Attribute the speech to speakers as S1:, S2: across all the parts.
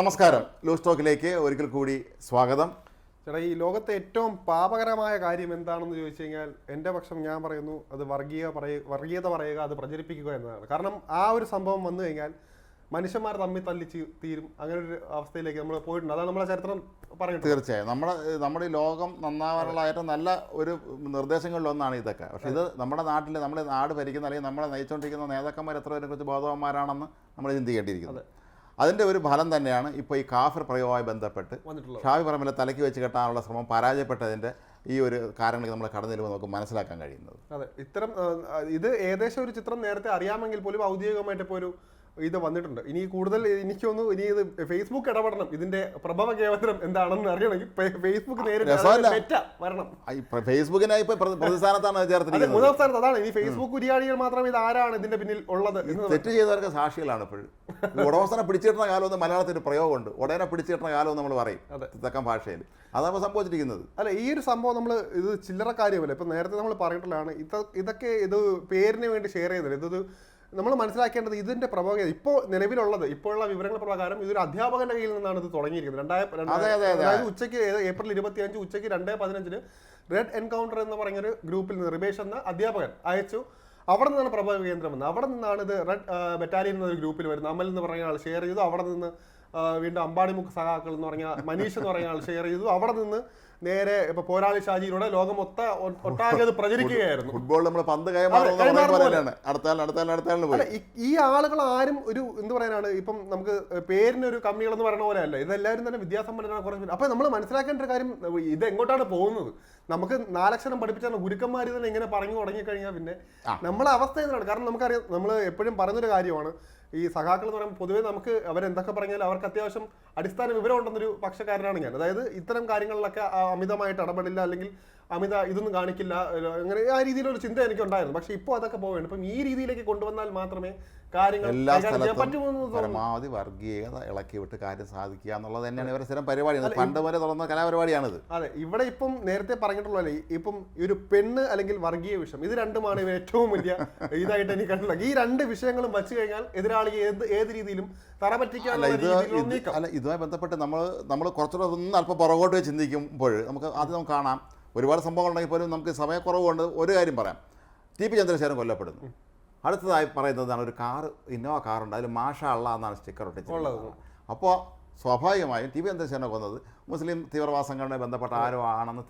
S1: നമസ്കാരം. ലൂസ് ടോക്കിലേക്ക് ഒരിക്കൽ കൂടി സ്വാഗതം.
S2: ചേട്ടാ ഈ ലോകത്തെ ഏറ്റവും പാപകരമായ കാര്യം എന്താണെന്ന് ചോദിച്ചു കഴിഞ്ഞാൽ എന്റെ പക്ഷം ഞാൻ പറയുന്നു അത് വർഗീയ പറയ വർഗീയത പറയുക അത് പ്രചരിപ്പിക്കുക എന്നതാണ്. കാരണം ആ ഒരു സംഭവം വന്നു കഴിഞ്ഞാൽ മനുഷ്യന്മാർ തമ്മിൽ തല്ലിച്ച് തീരും. അങ്ങനെ ഒരു അവസ്ഥയിലേക്ക് നമ്മൾ പോയിട്ടുണ്ട്. അതാണ് നമ്മളെ ചരിത്രം പറയുന്നത്
S1: തീർച്ചയായും. നമ്മുടെ നമ്മുടെ ഈ ലോകം നന്നാവാനുള്ള ഏറ്റവും നല്ല ഒരു നിർദ്ദേശങ്ങളിലൊന്നാണ് ഇതൊക്കെ. പക്ഷെ ഇത് നമ്മുടെ നാട്ടിൽ നമ്മുടെ നാട് ഭരിക്കുന്ന അല്ലെങ്കിൽ നമ്മളെ നയിച്ചുകൊണ്ടിരിക്കുന്ന നേതാക്കന്മാർ എത്ര പേരെ കുറിച്ച് ബോധവാന്മാരാണെന്ന് നമ്മൾ ചിന്തിക്കേണ്ടിയിരിക്കുന്നത് അതിന്റെ ഒരു ഫലം തന്നെയാണ് ഇപ്പോൾ ഈ കാഫർ പ്രയോഗവുമായി ബന്ധപ്പെട്ട് ഷാവി പറമ്പിലെ തലയ്ക്ക് വെച്ച് കെട്ടാനുള്ള ശ്രമം പരാജയപ്പെട്ടതിന്റെ ഈ ഒരു കാരണങ്ങൾ നമ്മൾ കടന്നു വരുമ്പോൾ നമുക്ക് മനസ്സിലാക്കാൻ കഴിയുന്നത്.
S2: അതെ ഇത്തരം ഇത് ഏകദേശം ഒരു ചിത്രം നേരത്തെ അറിയാമെങ്കിൽ പോലും ഔദ്യോഗികമായിട്ട് ഇപ്പോൾ ഒരു ഇത് വന്നിട്ടുണ്ട്. ഇനി കൂടുതൽ എനിക്കൊന്ന് ഇനി ഇത് ഫേസ്ബുക്ക് ഇടപെടണം. ഇതിന്റെ പ്രഭവ കേന്ദ്രം എന്താണെന്ന് അറിയണമെങ്കിൽ ഫേസ്ബുക്ക് നേരിട്ട് വരണം.
S1: ഫേസ്ബുക്കിനായി പ്രതിസ്ഥാനത്താണ് ചേർത്തിരിക്കുന്നത്.
S2: മൂന്നാം സ്ഥാനത്ത് അതാണ്. ഇനി ഫേസ്ബുക്ക് ഉരിയാടികൾ മാത്രം ഇത് ആരാണ് ഇതിന്റെ പിന്നിൽ ഉള്ളത്
S1: തെറ്റ് ചെയ്തവർക്ക് സാക്ഷികളാണ് ഇപ്പോഴും. ഉടമസ്ഥനെ പിടിച്ചിട്ടുന്ന കാലം എന്ന് മലയാളത്തിൽ ഒരു പ്രയോഗമുണ്ട്. ഉടനെ പിടിച്ചിട്ടുന്ന കാലം നമ്മൾ പറയും. തെക്കൻ ഭാഷയിൽ. അതാണ് സംഭവിച്ചിരിക്കുന്നത്.
S2: അല്ല ഈ ഒരു സംഭവം നമ്മൾ ഇത് ചില്ലറ കാര്യമല്ല ഇപ്പൊ നേരത്തെ നമ്മൾ പറഞ്ഞിട്ടുള്ളതാണ്. ഇതൊക്കെ ഇത് പേരിന് വേണ്ടി ഷെയർ ചെയ്യുന്നില്ല. ഇതൊരു നമ്മൾ മനസ്സിലാക്കേണ്ടത് ഇതിന്റെ പ്രഭാവം ഇപ്പോൾ നിലവിലുള്ളത് ഇപ്പോഴുള്ള വിവരങ്ങൾ പ്രകാരം ഇതൊരു അധ്യാപകന്റെ കയ്യിൽ നിന്നാണ് ഇത് തുടങ്ങിയിരിക്കുന്നത്. രണ്ടായിരം
S1: അതെ, അതെ, അതെ.
S2: അതായത് ഉച്ചയ്ക്ക് ഏപ്രിൽ ഇരുപത്തി അഞ്ച് ഉച്ചയ്ക്ക് രണ്ടേ പതിനഞ്ചിന് റെഡ് എൻകൗണ്ടർ എന്ന് പറഞ്ഞൊരു ഗ്രൂപ്പിൽ നിന്ന് റിബേഷ് എന്ന അധ്യാപകൻ അയച്ചു. അവിടെ നിന്നാണ് പ്രഭവ കേന്ദ്രം വന്നത്. അവിടെ നിന്നാണ് ഇത് റെഡ് ബറ്റാലിയൻ എന്നൊരു ഗ്രൂപ്പിൽ വരുന്നത്. അമൽ എന്ന് പറഞ്ഞ ആൾ ഷെയർ ചെയ്തു. അവിടെ നിന്ന് വീണ്ടും അമ്പാടിമുഖ് സഹാക്കൾ എന്ന് പറഞ്ഞ മനീഷ് എന്ന് പറഞ്ഞ ആൾ ഷെയർ ചെയ്തു. അവിടെ നിന്ന് നേരെ ഇപ്പൊ പോരാളി ഷാജിയിലൂടെ ലോകം മൊത്ത ഒട്ടാകെ അത് പ്രചരിക്കുകയായിരുന്നു.
S1: ഫുട്ബോൾ നമ്മൾ പന്ത് കൈമാറുന്ന
S2: ഈ- ആളുകൾ ആരും ഒരു എന്ത് പറയാനാണ് ഇപ്പം നമുക്ക് പേരിന് ഒരു കമ്മികൾ എന്ന് പറയുന്ന പോലെ അല്ല ഇതെല്ലാവരും തന്നെ വിദ്യാസമ്പന്നരാണ് കുറച്ച്. അപ്പൊ നമ്മൾ മനസ്സിലാക്കേണ്ട ഒരു കാര്യം ഇത് എങ്ങോട്ടാണ് പോകുന്നത്? നമുക്ക് നാലക്ഷരം പഠിപ്പിച്ച ഗുരുക്കന്മാർ തന്നെ ഇങ്ങനെ പറഞ്ഞു തുടങ്ങിക്കഴിഞ്ഞാൽ പിന്നെ. നമ്മളെ അവസ്ഥ എന്താണ് കാരണം നമുക്കറിയാം നമ്മൾ എപ്പോഴും പറഞ്ഞൊരു കാര്യമാണ് ഈ സഖാക്കൾ എന്ന് പറയുമ്പോൾ പൊതുവേ നമുക്ക് അവരെന്തൊക്കെ പറഞ്ഞാലും അവർക്ക് അത്യാവശ്യം അടിസ്ഥാന വിവരം ഉണ്ടെന്നൊരു പക്ഷക്കാരനാണ് ഞാൻ. അതായത് ഇത്തരം കാര്യങ്ങളിലൊക്കെ അമിതമായിട്ട് ഇടപെടില്ല അല്ലെങ്കിൽ അമിത ഇതൊന്നും കാണിക്കില്ല അങ്ങനെ ആ രീതിയിലൊരു ചിന്ത എനിക്ക് ഉണ്ടായിരുന്നു പക്ഷെ ഇപ്പോൾ അതൊക്കെ പോവുകയാണ്. ഇപ്പം ഈ രീതിയിലേക്ക് കൊണ്ടുവന്നാൽ മാത്രമേ കാര്യങ്ങൾ
S1: എല്ലാ സ്ഥലത്തും പരമാവധി വർഗീയത ഇളക്കി വിട്ട് കാര്യം സാധിക്കുക എന്നുള്ളത് തന്നെയാണ് ഇവരുടെ സ്ഥിരം പരിപാടി. പണ്ട് വരെ തുറന്ന കലാപരിപാടിയാണിത്.
S2: അതെ ഇവിടെ ഇപ്പം നേരത്തെ പറഞ്ഞിട്ടുള്ളതല്ലേ ഇപ്പം ഈ ഒരു പെണ്ണ് അല്ലെങ്കിൽ വർഗീയ വിഷയം ഇത് രണ്ടുമാണ് ഇവർ ഏറ്റവും വലിയ ഇതായിട്ട് എനിക്ക് കണ്ടിട്ടുള്ളത്. ഈ രണ്ട് വിഷയങ്ങളും വച്ചു കഴിഞ്ഞാൽ എതിരാളി ഏത് ഏത് രീതിയിലും
S1: തറ
S2: രീതിയിലുള്ള
S1: അല്ല ഇതുമായി ബന്ധപ്പെട്ട് നമ്മൾ നമ്മൾ കുറച്ചുകൂടെ ഒന്ന് അല്പം പുറകോട്ട് ചിന്തിക്കുമ്പോൾ നമുക്ക് ആദ്യം നമുക്ക് കാണാം. ഒരുപാട് സംഭവങ്ങൾ ഉണ്ടെങ്കിൽ പോലും നമുക്ക് സമയക്കുറവുകൊണ്ട് ഒരു കാര്യം പറയാം. ടി പി ചന്ദ്രശേഖരൻ കൊല്ലപ്പെടുന്നു. അടുത്തതായി പറയുന്നതാണ് ഒരു കാർ ഇന്നോവ കാറുണ്ട്. അതിൽ മാഷ അള്ള എന്നാണ് സ്റ്റിക്കർ ഒട്ടിച്ചിട്ടുള്ളത് അപ്പോൾ സ്വാഭാവികമായും ടി പി ചന്ദ്രശേഖരനെ കൊന്നത് മുസ്ലിം തീവ്രവാദ സംഘടനയെ ബന്ധപ്പെട്ട ആരോ ആണെന്ന്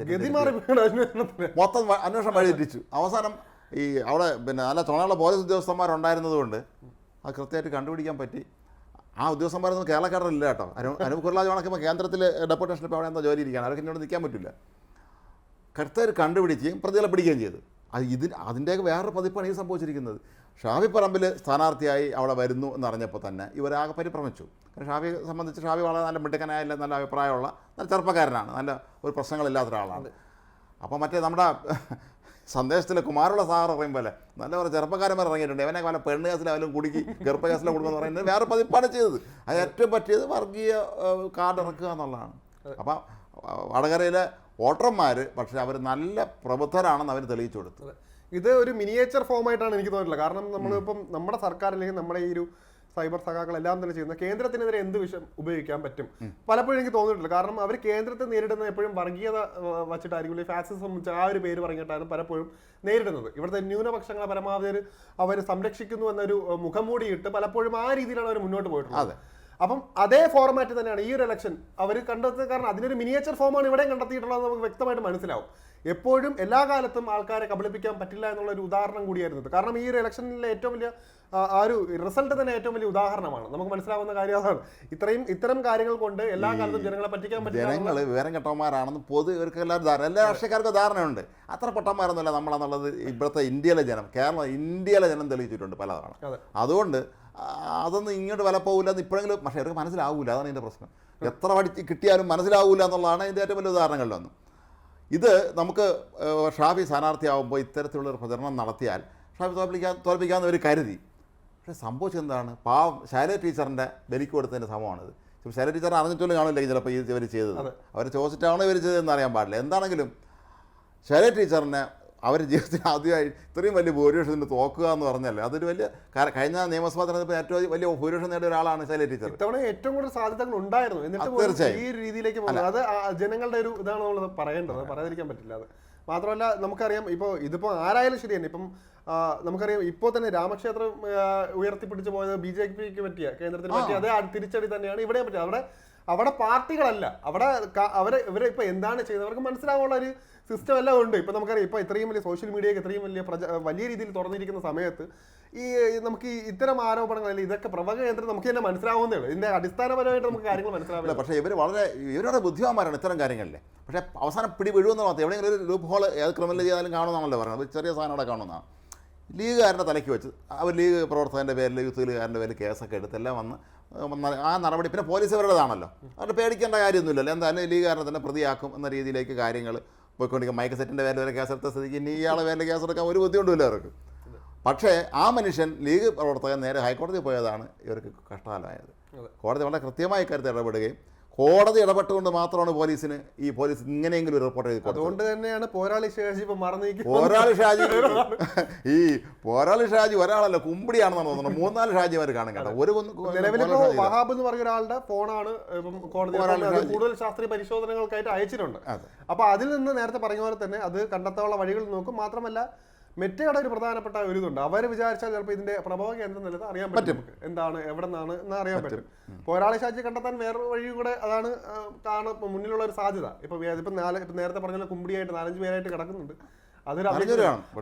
S1: മൊത്തം അന്വേഷണം വഴിതിരിച്ചു അവസാനം ഈ അവിടെ പിന്നെ നല്ല ചുണയുള്ള പോലീസ് ഉദ്യോഗസ്ഥന്മാരുണ്ടായിരുന്നതുകൊണ്ട് അത് കൃത്യമായിട്ട് കണ്ടുപിടിക്കാൻ പറ്റി. ആ ഉദ്യോഗസ്ഥന്മാരൊന്നും കേരളക്കാരല്ല കേട്ടോ. അനു അനൂപ് കുർലാജ് കണക്കുമ്പോൾ കേന്ദ്രത്തിൽ ഡെപ്യൂട്ടേഷൻ ഇപ്പോൾ അവിടെ എന്താ ജോലി ഇരിക്കുകയാണ് അവർക്ക് ഇന്നോട് നിൽക്കാൻ പറ്റില്ല. കൃത്യമായിട്ട് കണ്ടുപിടിക്കുകയും പ്രതികളെ പിടിക്കുകയും ചെയ്തു. അത് ഇതിന് അതിന്റെയൊക്കെ വേറൊരു പതിപ്പാണ് ഈ സംഭവിച്ചിരിക്കുന്നത്. ഷാഫി പറമ്പിൽ സ്ഥാനാർത്ഥിയായി അവിടെ വരുന്നു എന്നറിഞ്ഞപ്പോൾ തന്നെ ഇവരാകെ പരിഭ്രമിച്ചു. കാരണം ഷാഫിയെ സംബന്ധിച്ച് ഷാഫി വളരെ നല്ല മിടുക്കനായ നല്ല അഭിപ്രായമുള്ള നല്ല ചെറുപ്പക്കാരനാണ്. നല്ല ഒരു പ്രശ്നങ്ങളില്ലാത്ത ഒരാളാണ്. അപ്പോൾ മറ്റേ നമ്മുടെ സന്ദേശത്തിൽ കുമാരുള്ള സാർ പറയും പോലെ നല്ല കുറേ ചെറുപ്പക്കാരന്മാർ ഇറങ്ങിയിട്ടുണ്ട്. ഇവനെ പല പെണ്ണ് കേസിലായാലും കുടുക്കി ഗർഭ കേസിലെ കൊടുക്കുമെന്ന് പറയുന്നത് വേറെ പതിപ്പാണ് ചെയ്തത്. അത് ഏറ്റവും പറ്റിയത് വർഗീയ കാർഡ് ഇറക്കുക എന്നുള്ളതാണ്. അപ്പം വടകരയിലെ വോട്ടർമാർ പക്ഷെ അവർ നല്ല പ്രബുദ്ധരാണെന്ന് അവർ തെളിയിച്ചു കൊടുത്തു.
S2: ഇത് ഒരു മിനിയേച്ചർ ഫോം ആയിട്ടാണ് എനിക്ക് തോന്നിയിട്ടുള്ളത്. കാരണം നമ്മളിപ്പം നമ്മുടെ സർക്കാർ അല്ലെങ്കിൽ നമ്മുടെ ഈ ഒരു സൈബർ സഖാക്കൾ എല്ലാം തന്നെ ചെയ്യുന്ന കേന്ദ്രത്തിനെതിരെ എന്ത് വിഷയം ഉപയോഗിക്കാൻ പറ്റും? പലപ്പോഴും എനിക്ക് തോന്നിയിട്ടില്ല. കാരണം അവർ കേന്ദ്രത്തെ നേരിടുന്ന എപ്പോഴും വർഗീയത വച്ചിട്ടായിരിക്കും. ഫാസിസം ആ ഒരു പേര് പറഞ്ഞിട്ടാണ് പലപ്പോഴും നേരിടുന്നത്. ഇവിടുത്തെ ന്യൂനപക്ഷങ്ങളെ പരമാവധി അവർ സംരക്ഷിക്കുന്നു എന്നൊരു മുഖംമൂടിയിട്ട് മുഖംമൂടി പലപ്പോഴും ആ രീതിയിലാണ് അവർ മുന്നോട്ട് പോയിട്ടുള്ളത്. അപ്പം അതേ ഫോർമാറ്റ് തന്നെയാണ് ഈ ഒരു ഇലക്ഷൻ അവർ കണ്ടെത്തുന്നത് കാരണം അതിനൊരു മിനിയേച്ചർ ഫോമാണ് ഇവിടെയും കണ്ടെത്തിയിട്ടുള്ളത് നമുക്ക് വ്യക്തമായിട്ട് മനസ്സിലാവും. എപ്പോഴും എല്ലാ കാലത്തും ആൾക്കാരെ കബളിപ്പിക്കാൻ പറ്റില്ല എന്നുള്ള ഒരു ഉദാഹരണം കൂടിയായിരുന്നു കാരണം ഈ ഒരു ഇലക്ഷനിലെ ഏറ്റവും വലിയ ആ, ഒരു റിസൾട്ട് തന്നെ ഏറ്റവും വലിയ ഉദാഹരണമാണ്. നമുക്ക് മനസ്സിലാവുന്ന കാര്യം അതാണ്. ഇത്രയും ഇത്തരം കാര്യങ്ങൾ കൊണ്ട് എല്ലാ കാലത്തും ജനങ്ങളെ പറ്റിക്കാൻ പറ്റില്ല
S1: ജനങ്ങൾ വിവരം കെട്ടവന്മാരാണെന്ന് പൊതു ഇവർക്ക് എല്ലാവരും ധാരണ. എല്ലാ രാഷ്ട്രീയക്കാർക്കും ധാരണയുണ്ട്. അത്ര പൊട്ടന്മാരൊന്നുമല്ല നമ്മളെന്നുള്ളത് ഇവിടുത്തെ ഇന്ത്യയിലെ ജനം. കേരള ഇന്ത്യയിലെ ജനം തെളിയിച്ചിട്ടുണ്ട് പലതാണ് അതുകൊണ്ട് അതൊന്നും ഇങ്ങോട്ട് വില പോകില്ല എന്ന് ഇപ്പോഴെങ്കിലും പക്ഷേ അവർക്ക് മനസ്സിലാവില്ല അതാണ് ഇതിന്റെ പ്രശ്നം. എത്ര പഠിച്ച് കിട്ടിയാലും മനസ്സിലാവില്ല എന്നുള്ളതാണ് ഇതിന്റെ ഏറ്റവും വലിയ ഉദാഹരണങ്ങളിലൊന്ന് ഇത് നമുക്ക് ഷാഫി സ്ഥാനാർത്ഥിയാവുമ്പോൾ ഇത്തരത്തിലുള്ളൊരു പ്രചരണം നടത്തിയാൽ ഷാഫി തോൽപ്പിക്കാൻ തോൽപ്പിക്കാമെന്ന് അവർ കരുതി. പക്ഷേ സംഭവിച്ചത് എന്താണ്? പാവം ശൈല ടീച്ചറിന്റെ ബലിക്ക് കൊടുത്തതിന്റെ സമയമാണിത് ചിലപ്പോൾ ശൈല ടീച്ചർ അറിഞ്ഞിട്ടുള്ള കാണില്ലെങ്കിൽ ചിലപ്പോൾ ഇവർ ചെയ്തത്.
S2: അവരെ
S1: അവർ ചോദിച്ചിട്ടാണോ ഇവർ ചെയ്തതെന്ന് അറിയാൻ പാടില്ല. എന്താണെങ്കിലും ശൈല ടീച്ചറിനെ അവർ ജീവിതത്തിൽ ആദ്യമായി ഇത്രയും വലിയ ഭൂരിപക്ഷത്തിന് തോക്കുക എന്ന് പറഞ്ഞല്ലേ? അതൊരു വലിയ കഴിഞ്ഞ നിയമസഭാ തെരഞ്ഞെടുപ്പ് ഏറ്റവും വലിയ ഭൂരിപക്ഷം നേടിയ ഒരാളാണ് ശൈല ടീച്ചർ.
S2: ഇത്തവണ ഏറ്റവും കൂടുതൽ സാധ്യതകൾ ഉണ്ടായിരുന്നു. എന്നിട്ട്. ഈ രീതിയിലേക്ക് അത് ജനങ്ങളുടെ ഒരു ഇതാണ് നമ്മൾ പറയേണ്ടത്. പറയാതിരിക്കാൻ പറ്റില്ല അത്. മാത്രമല്ല നമുക്കറിയാം ഇപ്പോൾ ഇതിപ്പോൾ ആരായാലും ശരിയാണ് തന്നെ ഇപ്പം നമുക്കറിയാം ഇപ്പോൾ തന്നെ രാമക്ഷേത്രം ഉയർത്തിപ്പിടിച്ചു പോയത് ബി ജെ പിക്ക് പറ്റിയ കേന്ദ്രത്തിന് പറ്റിയ അതേ തിരിച്ചടി തന്നെയാണ് ഇവിടെ പറ്റിയത്. അവിടെ അവിടെ പാർട്ടികളല്ല. അവിടെ അവരെ ഇവരെ ഇപ്പൊ എന്താണ് ചെയ്യുന്നത് അവർക്ക് മനസ്സിലാവാനുള്ള ഒരു സിസ്റ്റം എല്ലാം ഉണ്ട്. ഇപ്പൊ നമുക്കറിയാം ഇപ്പൊ ഇത്രയും വലിയ സോഷ്യൽ മീഡിയയൊക്കെ ഇത്രയും വലിയ പ്രജ വലിയ രീതിയിൽ തുറന്നിരിക്കുന്ന സമയത്ത് ഈ നമുക്ക് ഇത്തരം ആരോപണങ്ങൾ അല്ലെങ്കിൽ ഇതൊക്കെ പ്രവകേന്ദ്രം നമുക്ക് തന്നെ മനസ്സിലാവുന്നേ ഉള്ളൂ. ഇതിന്റെ അടിസ്ഥാനപരമായിട്ട് നമുക്ക് കാര്യങ്ങൾ മനസ്സിലാവില്ല
S1: പക്ഷേ ഇവർ വളരെ ഇവരുടെ ബുദ്ധിമാന്മാരാണ് ഇത്തരം കാര്യങ്ങളിൽ പക്ഷേ അവസാനം പിടി വീഴുമെന്ന് മാത്രം എവിടെയെങ്കിലും ഒരു ലൂപ്പ് ഹോൾ ഏത് ക്രിമിനൽ ചെയ്താലും കാണുമെന്നാണല്ലോ പറയുന്നത്. ചെറിയ സാധനം അവിടെ കാണുന്നതാണ് ലീഗുകാരന്റെ തലയ്ക്ക് വെച്ച് അവർ ലീഗ് പ്രവർത്തകന്റെ പേരിൽ യൂത്ത് ലീഗുകാരന്റെ പേരിൽ കേസൊക്കെ എടുത്തെല്ലാം വന്ന- ആ നടപടി. പിന്നെ പോലീസ് അവരുടേതാണല്ലോ അതുകൊണ്ട് പേടിക്കേണ്ട കാര്യമൊന്നുമില്ലല്ലോ. എന്തായാലും ലീഗുകാരനെ തന്നെ പ്രതിയാക്കും എന്ന രീതിയിലേക്ക് കാര്യങ്ങൾ പോയിക്കൊണ്ടിരിക്കും. മൈക്ക് സെറ്റിന്റെ പേരിൽ വരെ കേസെടുത്ത സ്ഥിതിക്ക് ഇനി ഇയാളെ പേരിൽ കേസെടുക്കാൻ ഒരു ബുദ്ധിമുട്ടുമില്ല അവർക്ക് പക്ഷേ ആ മനുഷ്യൻ ലീഗ് പ്രവർത്തകൻ നേരെ ഹൈക്കോടതിയിൽ പോയതാണ് ഇവർക്ക് കഷ്ടകാലമായത്. കോടതി വളരെ കൃത്യമായി കരുത്തി ഇടപെടുകയും കോടതി ഇടപെട്ടുകൊണ്ട് മാത്രമാണ് പോലീസിന് ഈ പോലീസ് ഇങ്ങനെയെങ്കിലും ഒരു റിപ്പോർട്ട് ചെയ്ത്
S2: അതുകൊണ്ട് തന്നെയാണ് പോരാളി ഷാജി ഇപ്പൊ മറന്നു
S1: പോരാളി ഷാജി ഈ പോരാളി ഷാജി ഒരാളല്ല കുമ്പിടിയാണെന്നാണ് തോന്നുന്നത്. മൂന്നാൽ ഷാജിമാർ കാണും കേട്ടോ. ഒരു.
S2: വഹാബ് എന്ന് പറഞ്ഞ ഒരാളുടെ ഫോണാണ് കോടതി കൂടുതൽ ശാസ്ത്രീയ പരിശോധനകൾക്കായിട്ട് അയച്ചിട്ടുണ്ട്. അപ്പൊ അതിൽ നിന്ന് നേരത്തെ പറഞ്ഞ പോലെ തന്നെ അത് കണ്ടെത്താനുള്ള വഴികൾ നോക്കും. മാത്രമല്ല മെറ്റയുടെ ഒരു പ്രധാനപ്പെട്ട ഒരു ഇതുണ്ട്. അവർ വിചാരിച്ചാൽ ചിലപ്പോൾ ഇതിന്റെ പ്രഭവ കേന്ദ്രം നല്ലത് അറിയാൻ പറ്റും. എന്താണ് എവിടെ നിന്നാണ് എന്ന് അറിയാൻ പറ്റും. പോരാളി ശാജി കണ്ടെത്താൻ വേറൊരു വഴി കൂടെ അതാണ് കാണ. മുന്നിലുള്ള ഒരു സാധ്യത. ഇപ്പൊ ഇപ്പൊ നാല് ഇപ്പൊ നേരത്തെ പറഞ്ഞ കുമ്പിടിയായിട്ട് നാലഞ്ച് പേരായിട്ട് കിടക്കുന്നുണ്ട്. അതൊരു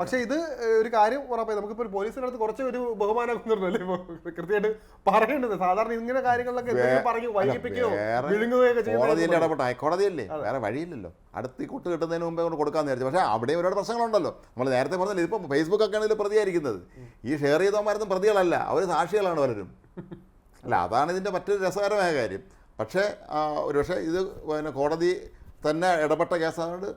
S2: പക്ഷെ ഇത് ഒരു കാര്യം ഉറപ്പായി. നമുക്കിപ്പോൾ ഒരു പോലീസിന്റെ അടുത്ത് കുറച്ച് ഒരു ബഹുമാനം അല്ലേ? ഇപ്പൊ കൃത്യമായിട്ട് പറയേണ്ടത്. സാധാരണ ഇങ്ങനെ കാര്യങ്ങളിലൊക്കെ എന്തെങ്കിലും വൈകിപ്പിക്കുകയോ വിഴുങ്ങുകയൊക്കെ
S1: കോടതിയിൽ
S2: ചെയ്യുന്നത്
S1: ഇടപെട്ട ഹൈക്കോടതിയല്ലേ വേറെ വഴിയില്ലല്ലോ. അടുത്ത് കൊട്ട് കിട്ടുന്നതിന് മുമ്പേ കൊണ്ട് കൊടുക്കാൻ നേരത്തെ പക്ഷേ അവിടെ ഒരുപാട് പ്രശ്നങ്ങളുണ്ടല്ലോ. നമ്മൾ നേരത്തെ പറഞ്ഞില്ല ഇപ്പം ഫേസ്ബുക്ക് ഒക്കെ ആണെങ്കിൽ പ്രതിയായിരിക്കുന്നത്. ഈ ഷെയർ ചെയ്തവന്മാരൊന്നും പ്രതികളല്ല. അവർ സാക്ഷികളാണ് പലരും. അല്ല അതാണ് ഇതിന്റെ മറ്റൊരു രസകരമായ കാര്യം. പക്ഷേ ഒരുപക്ഷെ ഇത് പിന്നെ കോടതി തന്നെ ഇടപെട്ട കേസായതുകൊണ്ട്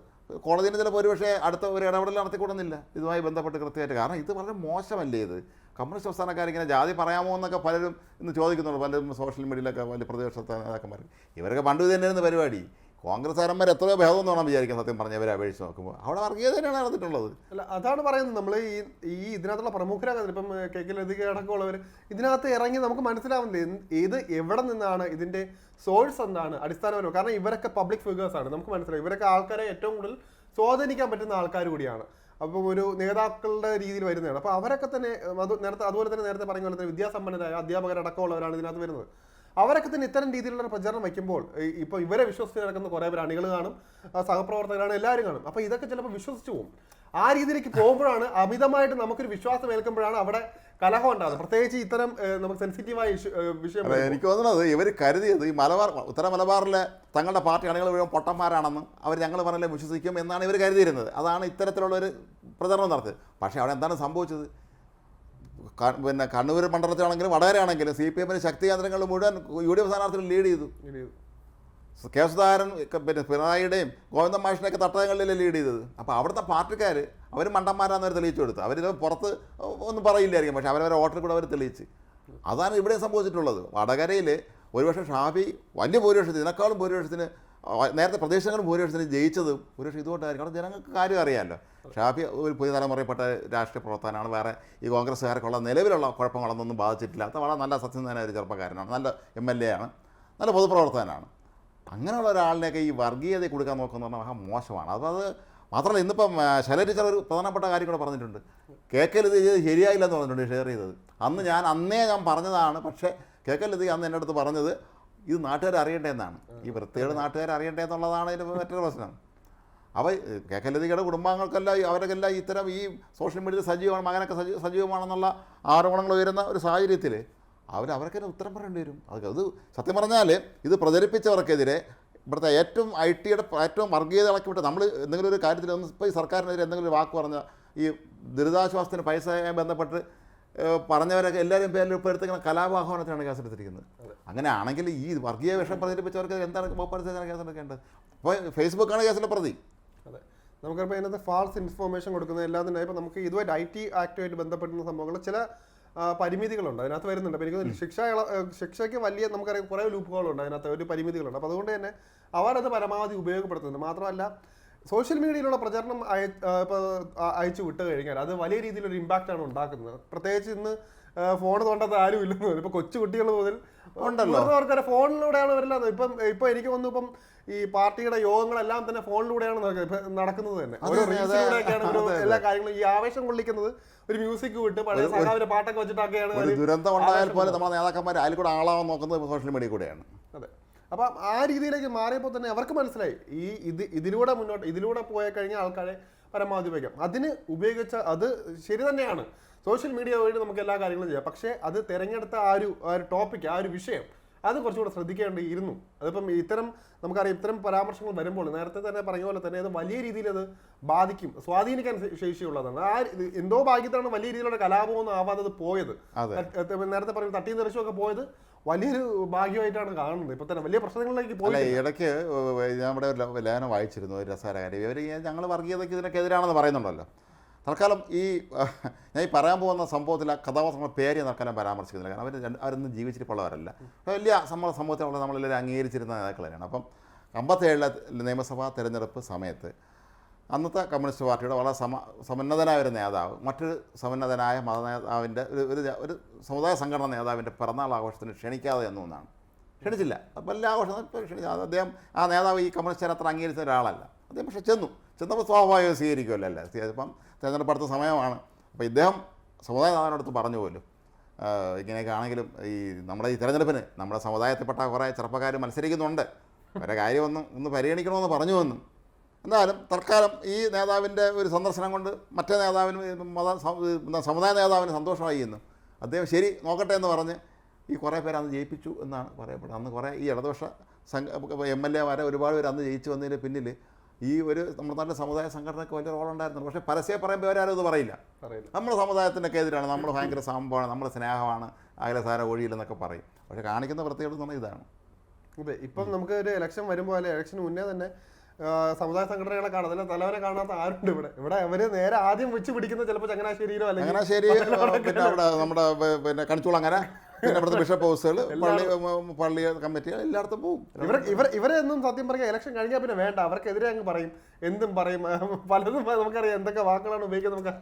S1: കോടതിന് ചിലപ്പോൾ ഒരുപക്ഷെ അടുത്ത ഒരു ഇടപെടൽ നടത്തിക്കൊടുന്നില്ല. ഇതുമായി ബന്ധപ്പെട്ട് കൃത്യമായിട്ട് കാരണം ഇത് വളരെ മോശമല്ലേ ഇത്? കമ്മ്യൂണിസ്റ്റ് ഇങ്ങനെ ജാതി പറയാമോ എന്നൊക്കെ പലരും ഇന്ന് ചോദിക്കുന്നുണ്ട്. പലരും സോഷ്യൽ മീഡിയയിലൊക്കെ വലിയ പ്രതിപക്ഷ നേതാക്കന്മാർ. ഇവരൊക്കെ പണ്ട് ഇത് തന്നെയായിരുന്നു പരിപാടി. കോൺഗ്രസ്സുകാരന്മാർ എത്രയോ ഭേദം എന്ന് വേണം വിചാരിക്കാൻ സത്യം പറഞ്ഞവരെ അപേക്ഷിച്ച് നോക്കുമ്പോൾ. അവിടെ വർഗീയത തന്നെയാണ് നടന്നിട്ടുള്ളത്.
S2: അല്ല അതാണ് പറയുന്നത്. നമ്മൾ ഈ ഈ ഇതിനകത്തുള്ള പ്രമുഖരാകുന്നത് ഇപ്പം കെ കെ ലതിക അടക്കമുള്ളവർ ഇതിനകത്ത് ഇറങ്ങി നമുക്ക് മനസ്സിലാവുന്നില്ല ഏത് എവിടെ നിന്നാണ് ഇതിന്റെ സോഴ്സ് എന്താണ് അടിസ്ഥാനപരമായി കാരണം ഇവരൊക്കെ പബ്ലിക് ഫിഗേഴ്സ് ആണ് നമുക്ക് മനസ്സിലാവും ഇവരൊക്കെ ആൾക്കാരെ ഏറ്റവും കൂടുതൽ സ്വാധീനിക്കാൻ പറ്റുന്ന ആൾക്കാർ കൂടിയാണ്. അപ്പം ഒരു നേതാക്കളുടെ രീതിയിൽ വരുന്നതാണ്. അപ്പോൾ അവരൊക്കെ തന്നെ അത് നേരത്തെ അതുപോലെ തന്നെ നേരത്തെ പറഞ്ഞ പോലെ തന്നെ വിദ്യാസമ്പന്നരായ അധ്യാപകരടക്കമുള്ളവരാണ് ഇതിനകത്ത് വരുന്നത്. അവരൊക്കെ തന്നെ ഇത്തരം രീതിയിലുള്ള പ്രചരണം വയ്ക്കുമ്പോൾ ഇപ്പോൾ ഇവരെ വിശ്വസിച്ച് നടക്കുന്ന കുറേ പേര് അണികൾ കാണും സഹപ്രവർത്തകരാണ് എല്ലാവരും കാണും. അപ്പോൾ ഇതൊക്കെ ചിലപ്പോൾ വിശ്വസിച്ച് പോകും. ആ രീതിയിലേക്ക് പോകുമ്പോഴാണ് അമിതമായിട്ട് നമുക്കൊരു വിശ്വാസം ഏൽക്കുമ്പോഴാണ് അവിടെ കലഹം ഉണ്ടാകുന്നത്. പ്രത്യേകിച്ച് ഇത്തരം നമുക്ക് സെൻസിറ്റീവായ വിഷയം
S1: എനിക്ക് തോന്നുന്നത് ഇവർ കരുതിയത് ഈ മലബാർ ഉത്തര മലബാറിലെ തങ്ങളുടെ പാർട്ടി അണികൾ മുഴുവൻ പൊട്ടന്മാരാണെന്നും അവർ ഞങ്ങൾ പറഞ്ഞാലും വിശ്വസിക്കും എന്നാണ് ഇവർ കരുതിയിരുന്നത്. അതാണ് ഇത്തരത്തിലുള്ള ഒരു പ്രചരണം നടത്തിയത്. പക്ഷേ അവിടെ എന്താണ് സംഭവിച്ചത്? പിന്നെ കണ്ണൂർ മണ്ഡലത്തിലാണെങ്കിലും വടകരയാണെങ്കിലും സി പി എമ്മിന് ശക്തി കേന്ദ്രങ്ങൾ മുഴുവൻ യു ഡി എഫ് സ്ഥാനാർത്ഥികൾ ലീഡ് ചെയ്തു. കെ സുധാകരൻ പിന്നെ പിണറായിയുടെയും ഗോവിന്ദ മാഷിനെയൊക്കെ തട്ടകങ്ങളിലല്ലേ ലീഡ് ചെയ്തത്. അപ്പോൾ അവിടുത്തെ പാർട്ടിക്കാർ അവർ മണ്ടന്മാരാന്ന് അവർ തെളിയിച്ചു കൊടുത്ത്. അവർ പുറത്ത് ഒന്നും പറയില്ലായിരിക്കും. പക്ഷേ അവരവരെ വോട്ടിൽ കൂടെ അവർ തെളിയിച്ച്. അതാണ് ഇവിടെ സംഭവിച്ചിട്ടുള്ളത്. വടകരയിൽ ഒരുപക്ഷെ ഷാഫി വലിയ ഭൂരിപക്ഷത്തിന് ഇതിനേക്കാളും ഭൂരിപക്ഷത്തിന് നേരത്തെ പ്രദേശങ്ങൾ ഭൂരിപക്ഷത്തിന് ജയിച്ചതും ഭൂരിപക്ഷം ഇതുകൊണ്ടായിരിക്കും. അവിടെ ജനങ്ങൾക്ക് കാര്യം അറിയാമല്ലോ. ഷാഫി ഒരു പുതിയ തലമുറയിൽപ്പെട്ട രാഷ്ട്രീയ പ്രവർത്തനമാണ് വേറെ ഈ കോൺഗ്രസ്സുകാർക്കുള്ള നിലവിലുള്ള കുഴപ്പങ്ങളൊന്നും ബാധിച്ചിട്ടില്ലാത്ത വളരെ നല്ല സത്യസന്ധനായ ഒരു ചെറുപ്പക്കാരനാണ്. നല്ല എം എൽ എ ആണ് നല്ല പൊതുപ്രവർത്തകനാണ്. അങ്ങനെയുള്ള ഒരാളിനെയൊക്കെ ഈ വർഗീയത കൊടുക്കാൻ നോക്കുന്ന പറഞ്ഞാൽ മഹാ മോശമാണ്. അപ്പോൾ അത് മാത്രമല്ല ഇന്നിപ്പം ആ, ഒരു പ്രധാനപ്പെട്ട കാര്യം കൂടെ പറഞ്ഞിട്ടുണ്ട്. കേക്കൽ ഇത് ചെയ്ത് ശരിയായില്ലെന്ന് പറഞ്ഞിട്ടുണ്ട് ഷെയർ ചെയ്തത്. അന്ന് ഞാൻ അന്നേ ഞാൻ പറഞ്ഞതാണ്. പക്ഷേ കേക്കൽ ഇത് അന്ന് എന്റെ അടുത്ത് പറഞ്ഞത് ഇത് നാട്ടുകാർ അറിയണ്ടേ എന്നാണ് ഈ വൃത്തികേട് നാട്ടുകാർ അറിയണ്ടേ എന്നുള്ളതാണ് ഇതിന്റെ മറ്റൊരു പ്രശ്നം. അപ്പോൾ കേക്കലതികളുടെ കുടുംബാംഗങ്ങൾക്കെല്ലാം അവരൊക്കെല്ല ഇത്തരം ഈ സോഷ്യൽ മീഡിയയിൽ സജീവമാണ് മകനൊക്കെ സജീവ സജീവമാണെന്നുള്ള ആരോപണങ്ങൾ ഉയരുന്ന ഒരു സാഹചര്യത്തിൽ അവർ അവർക്ക് തന്നെ ഉത്തരം പറയേണ്ടി വരും. അത് അത് സത്യം പറഞ്ഞാൽ ഇത് പ്രചരിപ്പിച്ചവർക്കെതിരെ ഇവിടുത്തെ ഏറ്റവും ഐ ടിയുടെ ഏറ്റവും വർഗീയത ഇളക്കി വിട്ട് നമ്മൾ എന്തെങ്കിലും ഒരു കാര്യത്തിൽ ഒന്ന് ഇപ്പോൾ ഈ സർക്കാരിനെതിരെ എന്തെങ്കിലും ഒരു വാക്ക് പറഞ്ഞ ഈ ദുരിതാശ്വാസത്തിന് പൈസയുമായി ബന്ധപ്പെട്ട് പറഞ്ഞവരൊക്കെ എല്ലാവരും പേരിൽ ഇപ്പോൾ എടുത്തിങ്ങനെ കലാപാഹ്വാനത്തിനാണ് കേസെടുത്തിരിക്കുന്നത് അങ്ങനെ ആണെങ്കിൽ ഈ വർഗീയ വിഷം പ്രചരിപ്പിച്ചവർക്ക് എന്താണ് വകുപ്പനുസരിച്ചാണ് കേസെടുക്കേണ്ടത് അപ്പോൾ ഫേസ്ബുക്കാണ് കേസിലെ പ്രതി.
S2: അതെ. നമുക്കിപ്പോൾ ഇതിനകത്ത് ഫാൾസ് ഇൻഫോർമേഷൻ കൊടുക്കുന്ന എല്ലാം തന്നെ ഇപ്പോൾ നമുക്ക് ഇതുമായിട്ട് ഐ ടി ആക്ടുമായിട്ട് ബന്ധപ്പെടുന്ന സംഭവങ്ങൾ ചില പരിമിതികളുണ്ട്. അതിനകത്ത് വരുന്നുണ്ട്. അപ്പോൾ എനിക്ക് ശിക്ഷ ശിക്ഷയ്ക്ക് വലിയ നമുക്കറിയാം കുറേ ലൂപ്പുകളുണ്ട് അതിനകത്ത് ഒരു പരിമിതികളുണ്ട്. അപ്പോൾ അതുകൊണ്ട് തന്നെ അവരത് പരമാവധി ഉപയോഗപ്പെടുത്തുന്നുണ്ട്. മാത്രമല്ല സോഷ്യൽ മീഡിയയിലുള്ള പ്രചരണം അയച്ചു വിട്ട് കഴിഞ്ഞാൽ അത് വലിയ രീതിയിലൊരു ഇമ്പാക്റ്റ് ആണ് ഉണ്ടാക്കുന്നത് പ്രത്യേകിച്ച് ഇന്ന് ഫോൺ തോണ്ടാത്ത ആരും ഇല്ലെന്ന് തോന്നുന്നു ഇപ്പൊ കൊച്ചു കുട്ടികൾ മുതൽ
S1: ഉണ്ടല്ലോ.
S2: ഫോണിലൂടെയാണ് വരുന്നത് ഇപ്പം ഇപ്പൊ എനിക്ക് തോന്നുന്നു ഇപ്പം ഈ പാർട്ടിയുടെ യോഗങ്ങളെല്ലാം തന്നെ ഫോണിലൂടെയാണ് നടക്കുന്നത്. തന്നെ ഓരോ റീൽസിലൂടെയൊക്കെയാണ്. എല്ലാ കാര്യങ്ങളും ഈ ആവേശം കൊള്ളിക്കുന്നത് ഒരു മ്യൂസിക് വിട്ട് പഴയ സഖാവിന്റെ പാട്ടൊക്കെ വെച്ചിട്ടൊക്കെയാണ്
S1: ദുരന്തം ഉണ്ടായാൽ
S2: പോലും
S1: പോലെ നമ്മുടെ നേതാക്കന്മാർ അതിൽ കൂടെ ആളാവാൻ നോക്കുന്നത് സോഷ്യൽ മീഡിയ കൂടെയാണ്
S2: അതെ അപ്പം ആ രീതിയിലേക്ക് മാറിയപ്പോൾ തന്നെ അവർക്ക് മനസ്സിലായി. ഈ ഇത് ഇതിലൂടെ മുന്നോട്ട് ഇതിലൂടെ പോയ കഴിഞ്ഞ ആൾക്കാരെ പരമാവധി ഉപയോഗിക്കാം അതിന് ഉപയോഗിച്ച അത് ശരി തന്നെയാണ്. സോഷ്യൽ മീഡിയ വഴി നമുക്ക് എല്ലാ കാര്യങ്ങളും ചെയ്യാം. പക്ഷേ അത് തിരഞ്ഞെടുത്ത ആ ഒരു ആ ഒരു ടോപ്പിക് ആ ഒരു വിഷയം അത് കുറച്ചുകൂടെ ശ്രദ്ധിക്കേണ്ടിയിരുന്നു. അതിപ്പം ഇത്തരം നമുക്കറിയാം ഇത്തരം പരാമർശങ്ങൾ വരുമ്പോൾ നേരത്തെ തന്നെ പറഞ്ഞ പോലെ തന്നെ അത് വലിയ രീതിയിൽ അത് ബാധിക്കും. സ്വാധീനിക്കാൻ ശേഷിയുള്ളതാണ്. ആ എന്തോ ഭാഗ്യത്താണ് വലിയ രീതിയിലുള്ള കലാപമൊന്നും ആവാതെ പോയത്. നേരത്തെ പറഞ്ഞ തട്ടിയും തെറിച്ചും ഒക്കെ പോയത് വലിയൊരു ഭാഗ്യമായിട്ടാണ് കാണുന്നത്. ഇപ്പൊ തന്നെ വലിയ പ്രശ്നങ്ങളിലേക്ക് പോയി
S1: ഇടയ്ക്ക് ല- ലേഖനം വായിച്ചിരുന്നു ഒരു രസകരകാര്യം ഇവർ ഞങ്ങൾ വർഗീയതയ്ക്ക് ഇതിനൊക്കെ എതിരാണെന്ന് പറയുന്നുണ്ടല്ലോ. തൽക്കാലം ഈ ഞാൻ ഈ പറയാൻ പോകുന്ന സംഭവത്തിൽ ആ കഥാപാത്രങ്ങളുടെ പേര് ഞാൻ തൽക്കാലം പരാമർശിക്കുന്നില്ല. കാരണം അവർ അവരൊന്നും ജീവിച്ചിട്ടുള്ളവരല്ല. വലിയ സമ്മത സമൂഹത്തിലുള്ള നമ്മളെല്ലാവരും അംഗീകരിച്ചിരുന്ന നേതാക്കൾ തന്നെയാണ് അപ്പം അമ്പത്തേഴിലെ നിയമസഭാ തെരഞ്ഞെടുപ്പ് സമയത്ത് അന്നത്തെ കമ്മ്യൂണിസ്റ്റ് പാർട്ടിയുടെ വളരെ സമ സമന്നതനായ ഒരു നേതാവ് മറ്റൊരു സമന്നതനായ മത നേതാവിന്റെ ഒരു ഒരു ഒരു സമുദായ സംഘടന നേതാവിന്റെ പിറന്നാൾ ആഘോഷത്തിന് ക്ഷണിക്കാതെ എന്നു എന്നാണ് ക്ഷണിച്ചില്ല. അപ്പം എല്ലാ ആഘോഷം ഇപ്പോൾ ക്ഷണിച്ചു. അദ്ദേഹം ആ നേതാവ് ഈ കമ്മ്യൂണിസ്റ്റ് അത്ര അംഗീകരിച്ച ഒരാളല്ല. അദ്ദേഹം പക്ഷേ ചെന്നു. ചെന്നപ്പോൾ സ്വാഭാവികം സ്വീകരിക്കുമല്ലോ അല്ലേ? ഇപ്പം തിരഞ്ഞെടുപ്പ് അടുത്ത സമയമാണ്. അപ്പോൾ ഇദ്ദേഹം സമുദായ നേതാവിനടുത്ത് പറഞ്ഞു പോലും ഇങ്ങനെയൊക്കെ ആണെങ്കിലും ഈ നമ്മുടെ ഈ തിരഞ്ഞെടുപ്പിന് നമ്മുടെ സമുദായത്തിൽപ്പെട്ട കുറേ ചെറുപ്പക്കാർ മത്സരിക്കുന്നുണ്ട്. അവരുടെ കാര്യമൊന്നും ഒന്ന് പരിഗണിക്കണമെന്ന് പറഞ്ഞു വന്നു. എന്നാലും തൽക്കാലം ഈ നേതാവിന്റെ ഒരു സന്ദർശനം കൊണ്ട് മറ്റേ നേതാവിന് മത സമുദായ നേതാവിന് സന്തോഷമായി എന്ന്. അദ്ദേഹം ശരി നോക്കട്ടെ എന്ന് പറഞ്ഞ് ഈ കുറേ പേര് അന്ന് ജയിപ്പിച്ചു എന്നാണ് പറയപ്പെടുന്നത്. അന്ന് കുറേ ഈ ഇടതുപക്ഷ സംഘ എം എൽ എമാരെ ഒരുപാട് പേര് അന്ന് ജയിച്ചു വന്നതിന് പിന്നിൽ ഈ ഒരു നമ്മുടെ നാട്ടിലെ സമുദായ സംഘടനയ്ക്ക് വലിയ റോളുണ്ടായിരുന്നു പക്ഷേ പരസ്യം പറയുമ്പോൾ ഇവരാരും ഇത് പറയില്ല.
S2: പറയില്ല.
S1: നമ്മുടെ സമുദായത്തിനൊക്കെ എതിരാണ്. നമ്മൾ ഭയങ്കര സംഭവമാണ്. നമ്മുടെ സ്നേഹമാണ്. അയലസാര ഒഴിയില്ലെന്നൊക്കെ പറയും. പക്ഷേ കാണിക്കുന്ന പ്രത്യേകത എന്ന് പറഞ്ഞാൽ ഇതാണ്.
S2: അതെ. ഇപ്പം നമുക്ക് ഒരു ഇലക്ഷൻ വരുമ്പോൾ അല്ലെങ്കിൽ ഇലക്ഷന് മുന്നേ തന്നെ സമുദായ സംഘടനകളെ കാണാം തലവനെ കാണാത്ത ആരുണ്ട് ഇവിടെ? ഇവിടെ അവർ നേരെ ആദ്യം വെച്ച് പിടിക്കുന്ന ചിലപ്പോ ചങ്ങനാശ്ശേരിയിലോ അല്ലെങ്കിൽ
S1: ചങ്ങനാശ്ശേരി പിന്നെ അവിടെ നമ്മുടെ പിന്നെ കണിച്ചുളങ്ങര പിന്നെ ഇവിടുത്തെ ബിഷപ്പ് ഹൗസുകൾ പള്ളി പള്ളി കമ്മിറ്റികൾ എല്ലായിടത്തും പോകും
S2: ഇവർ ഇവർ ഇവരെന്നും സത്യം പറയാം ഇലക്ഷൻ കഴിഞ്ഞാൽ പിന്നെ വേണ്ട. അവർക്കെതിരെ അങ്ങ് പറയും. എന്തും പറയും. പലതും നമുക്കറിയാം എന്തൊക്കെ വാക്കുകളാണ് ഉപയോഗിക്കുന്നത് നമുക്ക്.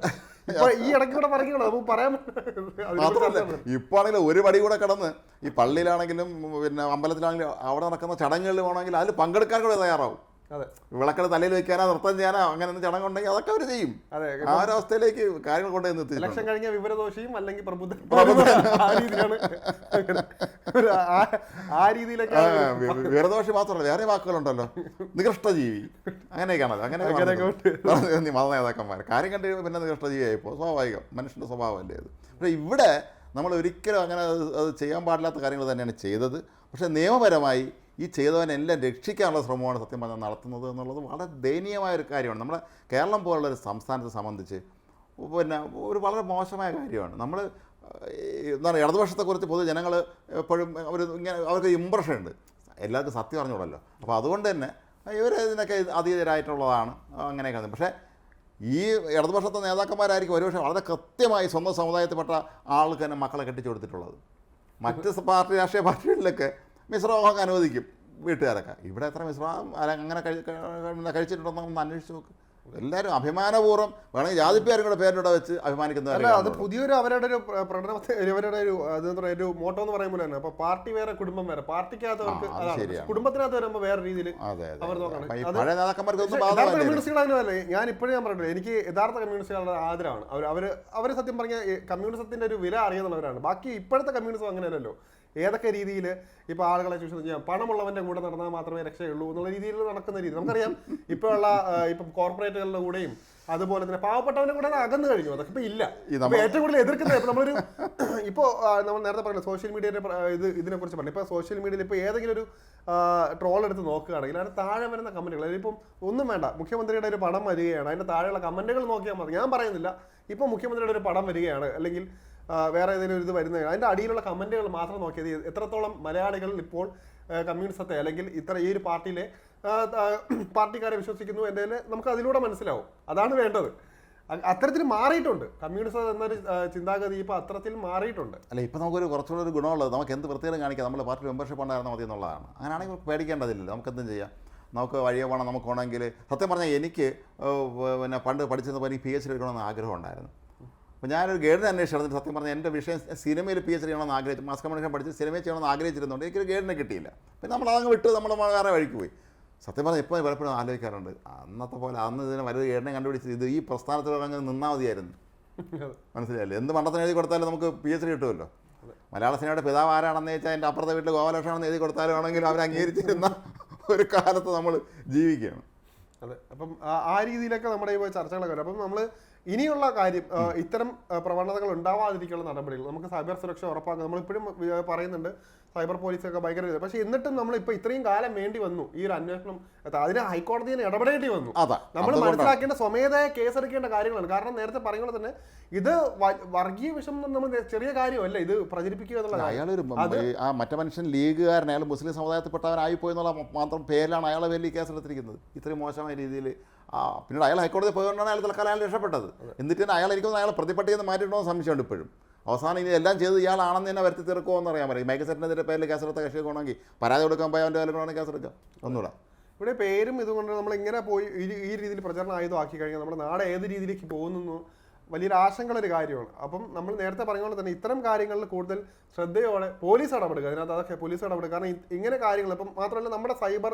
S2: ഈ ഇടയ്ക്ക് കൂടെ പറയുകയാണ്? നമുക്ക് പറയാൻ
S1: മാത്രമല്ല ഇപ്പോൾ ആണെങ്കിലും ഒരു പടി കൂടെ കിടന്ന് ഈ പള്ളിയിലാണെങ്കിലും പിന്നെ അമ്പലത്തിലാണെങ്കിലും അവിടെ നടക്കുന്ന ചടങ്ങുകളിൽ വേണമെങ്കിൽ അതിൽ പങ്കെടുക്കാൻ കൂടെ തയ്യാറാവും. വിളക്കട തലയിൽ വെക്കാനോ നൃത്തം ചെയ്യാനോ അങ്ങനെ ചടങ്ങുണ്ടെങ്കിൽ അതൊക്കെ അവർ ചെയ്യും.
S2: അതെ
S1: ആ ഒരു അവസ്ഥയിലേക്ക് കാര്യങ്ങൾ കൊണ്ടുവന്ന് എത്തി
S2: ഇലക്ഷൻ കഴിഞ്ഞ വിവരദോഷിയും അല്ലെങ്കിൽ പ്രബുദ്ധ ആ രീതിയിലൊക്കെ അങ്ങനെ. ആ- ആ രീതിയിലൊക്കെയാണ്
S1: വീരദോഷി മാത്രമല്ല വേറെ വാക്കുകളുണ്ടല്ലോ. നികൃഷ്ടജീവി. അങ്ങനെയൊക്കെയാണല്ലോ അങ്ങനെ മത നേതാക്കന്മാർ കാര്യം കണ്ട് പിന്നെ നികൃഷ്ടജീവിയായിപ്പോൾ സ്വാഭാവികം. മനുഷ്യന്റെ സ്വഭാവമല്ലേ അത് പക്ഷേ ഇവിടെ നമ്മൾ ഒരിക്കലും അങ്ങനെ അത് ചെയ്യാൻ പാടില്ലാത്ത കാര്യങ്ങൾ തന്നെയാണ് ചെയ്തത്. പക്ഷേ നിയമപരമായി ഈ ചെയ്തവനെല്ലാം രക്ഷിക്കാനുള്ള ശ്രമമാണ് സത്യം പറഞ്ഞാൽ നടത്തുന്നത് എന്നുള്ളത് വളരെ ദയനീയമായ ഒരു കാര്യമാണ്. നമ്മുടെ കേരളം പോലുള്ള ഒരു സംസ്ഥാനത്തെ സംബന്ധിച്ച് പിന്നെ ഒരു വളരെ മോശമായ കാര്യമാണ്. നമ്മൾ എന്താണ് ഇടതുപക്ഷത്തെക്കുറിച്ച് പൊതുജനങ്ങൾ എപ്പോഴും അവർ ഇങ്ങനെ അവർക്ക് ഇമ്പ്രഷൻ ഉണ്ട്. എല്ലാവർക്കും സത്യം അറിഞ്ഞൂടല്ലോ അപ്പോൾ അതുകൊണ്ട് തന്നെ ഇവർ ഇതിനൊക്കെ അതീതരായിട്ടുള്ളതാണ് അങ്ങനെയൊക്കെ പക്ഷേ ഈ ഇടതുപക്ഷത്തെ നേതാക്കന്മാരായിരിക്കും ഒരുപക്ഷെ വളരെ കൃത്യമായി സ്വന്തം സമുദായത്തിൽപ്പെട്ട ആൾക്ക് തന്നെ മക്കളെ കെട്ടിച്ചു കൊടുത്തിട്ടുള്ളത്. മറ്റ് പാർട്ടി രാഷ്ട്രീയ പാർട്ടികളിലൊക്കെ മിശ്രമൊക്കെ അനുവദിക്കും വീട്ടുകാരൊക്കെ. ഇവിടെ എത്ര മിശ്രമം അങ്ങനെ കഴി- കഴി- കഴിച്ചിട്ടുണ്ടെന്ന് ഒന്ന് അന്വേഷിച്ച് നോക്ക്. എല്ലാവരും അഭിമാനപൂർവം വേണമെങ്കിൽ ജാതിപ്പേരും കൂടെ പേരിലൂടെ വെച്ച്
S2: അഭിമാനിക്കുന്നവരാണ് അത് പുതിയൊരു അവരുടെ ഒരു പ്ര- പ്രകടനത്തെ അവരുടെ ഒരു അത് പറയുക ഒരു മോട്ടോ എന്ന് പറയുമ്പോൾ തന്നെ. അപ്പോൾ പാർട്ടി വേറെ കുടുംബം വേറെ. പാർട്ടിക്കകത്ത് അവർക്ക്
S1: ആ, അത്
S2: അതാണ്.
S1: ശരിയാണ്.
S2: കുടുംബത്തിനകത്ത് വരുമ്പോൾ വേറെ രീതിയിൽ അവർ അങ്ങനെയല്ല ഞാൻ ഇപ്പോഴും ഞാൻ പറഞ്ഞു എനിക്ക് യഥാർത്ഥ കമ്മ്യൂണിസ്റ്റുകളുടെ ആദരവാണ്. അവർ അവർ അവർ സത്യം പറഞ്ഞ കമ്മ്യൂണിസത്തിന്റെ ഒരു വില അറിയുന്നവരാണ്. ബാക്കി ഇപ്പോഴത്തെ കമ്മ്യൂണിസം അങ്ങനെയല്ലല്ലോ. ഏതൊക്കെ രീതിയിൽ ഇപ്പോൾ ആളുകളെ ചൂഷണം ചെയ്യാം? പണമുള്ളവന്റെ കൂടെ നടന്നാൽ മാത്രമേ രക്ഷയുള്ളൂ എന്നുള്ള രീതിയിൽ നടക്കുന്ന രീതി. നമുക്കറിയാം ഇപ്പോഴുള്ള ഇപ്പം കോർപ്പറേറ്റുകളുടെ കൂടെയും അതുപോലെ തന്നെ പാവപ്പെട്ടവന്റെ കൂടെ അകന്നു കഴിഞ്ഞു. അതൊക്കെ ഇപ്പൊ ഇല്ല. ഇപ്പൊ ഏറ്റവും കൂടുതൽ എതിർക്കുന്നത് ഇപ്പൊ നമ്മളൊരു ഇപ്പോ നമ്മൾ നേരത്തെ പറഞ്ഞ സോഷ്യൽ മീഡിയയുടെ ഇത് ഇതിനെ കുറിച്ച് പറഞ്ഞു ഇപ്പൊ സോഷ്യൽ മീഡിയയിൽ ഇപ്പൊ ഏതെങ്കിലും ഒരു ട്രോൾ എടുത്ത് നോക്കുകയാണെങ്കിൽ അതിന് താഴെ വരുന്ന കമന്റുകൾ അതിലിപ്പം ഒന്നും വേണ്ട മുഖ്യമന്ത്രിയുടെ ഒരു പടം വരികയാണ്. അതിന്റെ താഴെയുള്ള കമന്റുകൾ നോക്കിയാൽ മതി. ഞാൻ പറയുന്നില്ല. ഇപ്പൊ മുഖ്യമന്ത്രിയുടെ ഒരു പടം വരികയാണ്. അല്ലെങ്കിൽ വേറെ ഏതെങ്കിലും ഒരു ഇത് വരുന്നത് അതിന്റെ അടിയിലുള്ള കമന്റുകൾ മാത്രം നോക്കിയത് എത്രത്തോളം മലയാളികൾ ഇപ്പോൾ കമ്മ്യൂണിസത്തെ അല്ലെങ്കിൽ ഇത്ര ഈ ഒരു പാർട്ടിയിലെ പാർട്ടിക്കാരെ വിശ്വസിക്കുന്നു എന്നതിന് നമുക്ക് അതിലൂടെ മനസ്സിലാവും. അതാണ് വേണ്ടത്. അത്തരത്തിൽ മാറിയിട്ടുണ്ട്. കമ്മ്യൂണിസം എന്നൊരു ചിന്താഗതി ഇപ്പൊ അത്തരത്തിൽ മാറിയിട്ടുണ്ട്.
S1: അല്ല ഇപ്പം നമുക്കൊരു കുറച്ചുകൂടെ ഒരു ഗുണമുള്ളത് നമുക്ക് എന്ത് പ്രത്യേകം കാണിക്കാം? നമ്മുടെ പാർട്ടി മെമ്പർഷിപ്പ് ഉണ്ടായിരുന്നാൽ മതി എന്നുള്ളതാണ്. അങ്ങനെയാണെങ്കിൽ പേടിക്കേണ്ടതില്ലല്ലോ. നമുക്ക് എന്തും ചെയ്യാം. നമുക്ക് വഴിയെ പോകണം വേണമെങ്കിൽ സത്യം പറഞ്ഞാൽ എനിക്ക് പിന്നെ പണ്ട് പഠിച്ചതുപോലെ എനിക്ക് പി എച്ച് ഡി എടുക്കണമെന്ന് ആഗ്രഹം ഉണ്ടായിരുന്നു അപ്പോൾ ഞാനൊരു ഗൈഡിനെ അന്വേഷിച്ചിരുന്നു. സത്യം പറഞ്ഞാൽ എന്റെ വിഷയം സിനിമയിൽ പി എച്ച് ചെയ്യണമെന്ന് ആഗ്രഹിച്ചു. മാസ് കമ്മ്യൂണിക്കേഷൻ പഠിച്ച് സിനിമയിൽ ചെയ്യണമെന്ന് ആഗ്രഹിച്ചിരുന്നുണ്ട് എനിക്കൊരു ഗൈഡിനെ കിട്ടിയില്ല. പിന്നെ നമ്മൾ അതങ്ങ് വിട്ട്. നമ്മൾ വേറെ വഴിക്ക് പോയി സത്യം പറഞ്ഞാൽ ഇപ്പോൾ പലപ്പോഴും ആലോചിക്കാറുണ്ട്. അന്നത്തെ പോലെ അന്ന് ഇതിനെ വലിയ ഗൈഡിനെ കണ്ടുപിടിച്ച് ഇത് ഈ പ്രസ്ഥാനത്തിലൂടെ അങ്ങ് നിന്നാൽ മതിയായിരുന്നു. മനസ്സിലായില്ലേ? എന്ത് മണ്ടത്തിന് എഴുതി കൊടുത്താലും നമുക്ക് പി എച്ച് ഡി കിട്ടുമല്ലോ. മലയാള സിനിമയുടെ പിതാവ് ആരാണെന്ന് ചോദിച്ചാൽ എന്റെ അപ്പുറത്തെ വീട്ടിൽ ഗോപാലകൃഷ്ണനെന്ന് എഴുതി കൊടുത്താലും ആണെങ്കിലും അവർ അംഗീകരിച്ചിരുന്ന ഒരു കാലത്ത് നമ്മൾ ജീവിക്കുകയാണ്.
S2: അതെ. അപ്പം ആ- രീതിയിലൊക്കെ നമ്മുടെ ഇപ്പോൾ ചർച്ചകളൊക്കെ വരും. അപ്പം നമ്മൾ ഇനിയുള്ള കാര്യം ഇത്തരം പ്രവണതകൾ ഉണ്ടാവാതിരിക്കാനുള്ള നടപടികൾ നമുക്ക് സൈബർ സുരക്ഷ ഉറപ്പാക്കുക നമ്മളിപ്പോഴും പറയുന്നുണ്ട് സൈബർ പോലീസൊക്കെ ഭയങ്കര പക്ഷെ എന്നിട്ടും നമ്മൾ ഇപ്പൊ ഇത്രയും കാലം വേണ്ടി വന്നു ഈ ഒരു അന്വേഷണം. അതിന് ഹൈക്കോടതിയിൽ ഇടപെടേണ്ടി വന്നു
S1: അതാ
S2: നമ്മൾ. മനസ്സിലാക്കേണ്ട സ്വമേധയ കേസെടുക്കേണ്ട കാര്യങ്ങളാണ് കാരണം നേരത്തെ പറഞ്ഞ പോലെ തന്നെ ഇത് വർഗീയ വിഷം നമ്മൾ ചെറിയ കാര്യമല്ല ഇത് പ്രചരിപ്പിക്കുക എന്നുള്ള.
S1: അയാളൊരു ആ മറ്റേ മനുഷ്യൻ ലീഗുകാരൻ അയാൾ മുസ്ലിം സമുദായത്തിൽപ്പെട്ടവനായി പോയി എന്നുള്ള മാത്രം പേരിലാണ് അയാളെ പേരിൽ കേസെടുത്തിരിക്കുന്നത് കേസ് എടുത്തിരിക്കുന്നത് ഇത്രയും മോശമായ രീതിയിൽ പിന്നീട് അയാൾ ഹൈക്കോടതി പോയതുകൊണ്ടാണ് അയാൾ തൽക്കാലം അയാൾ രക്ഷപ്പെട്ടത്. എന്നിട്ട് തന്നെ അയാൾ എനിക്കൊന്ന് അയാൾ പ്രതിപട്ടിയിൽ നിന്ന് മാറ്റിയിട്ടുണ്ടോ സംശയമുണ്ട് ഇപ്പോഴും. അവസാനം ഇനി എല്ലാം ചെയ്ത് ഇയാളാണെന്ന് തന്നെ വരുത്തി തീർക്കുമോ എന്ന് അറിയാൻ പറയും മൈക്ക് സെറ്റിനെതിരെ പേരിൽ കേസെടുത്ത കക്ഷിയൊക്കെ ഉണ്ടെങ്കിൽ പരാതി കൊടുക്കാൻ പോയി അവന്റെ പേരിൽ കേസെടുക്കുക ഒന്നുകൂടെ
S2: ഇവിടെ പേരും ഇതുകൊണ്ട് നമ്മൾ ഇങ്ങനെ പോയി ഈ ഈ രീതിയിൽ പ്രചരണം ആയുധമാക്കി കഴിഞ്ഞാൽ നമ്മുടെ നാട് ഏത് രീതിയിലേക്ക് പോകുന്നു വലിയൊരു ആശങ്കയുള്ള ഒരു കാര്യമാണ്. അപ്പം നമ്മൾ നേരത്തെ പറഞ്ഞ പോലെ തന്നെ ഇത്തരം കാര്യങ്ങളിൽ കൂടുതൽ ശ്രദ്ധയോടെ പോലീസ് ഇടപെടുക. അതിനകത്ത് അതൊക്കെ പോലീസ് ഇടപെടുക. കാരണം ഇങ്ങനെ കാര്യങ്ങൾ ഇപ്പം മാത്രമല്ല നമ്മുടെ സൈബർ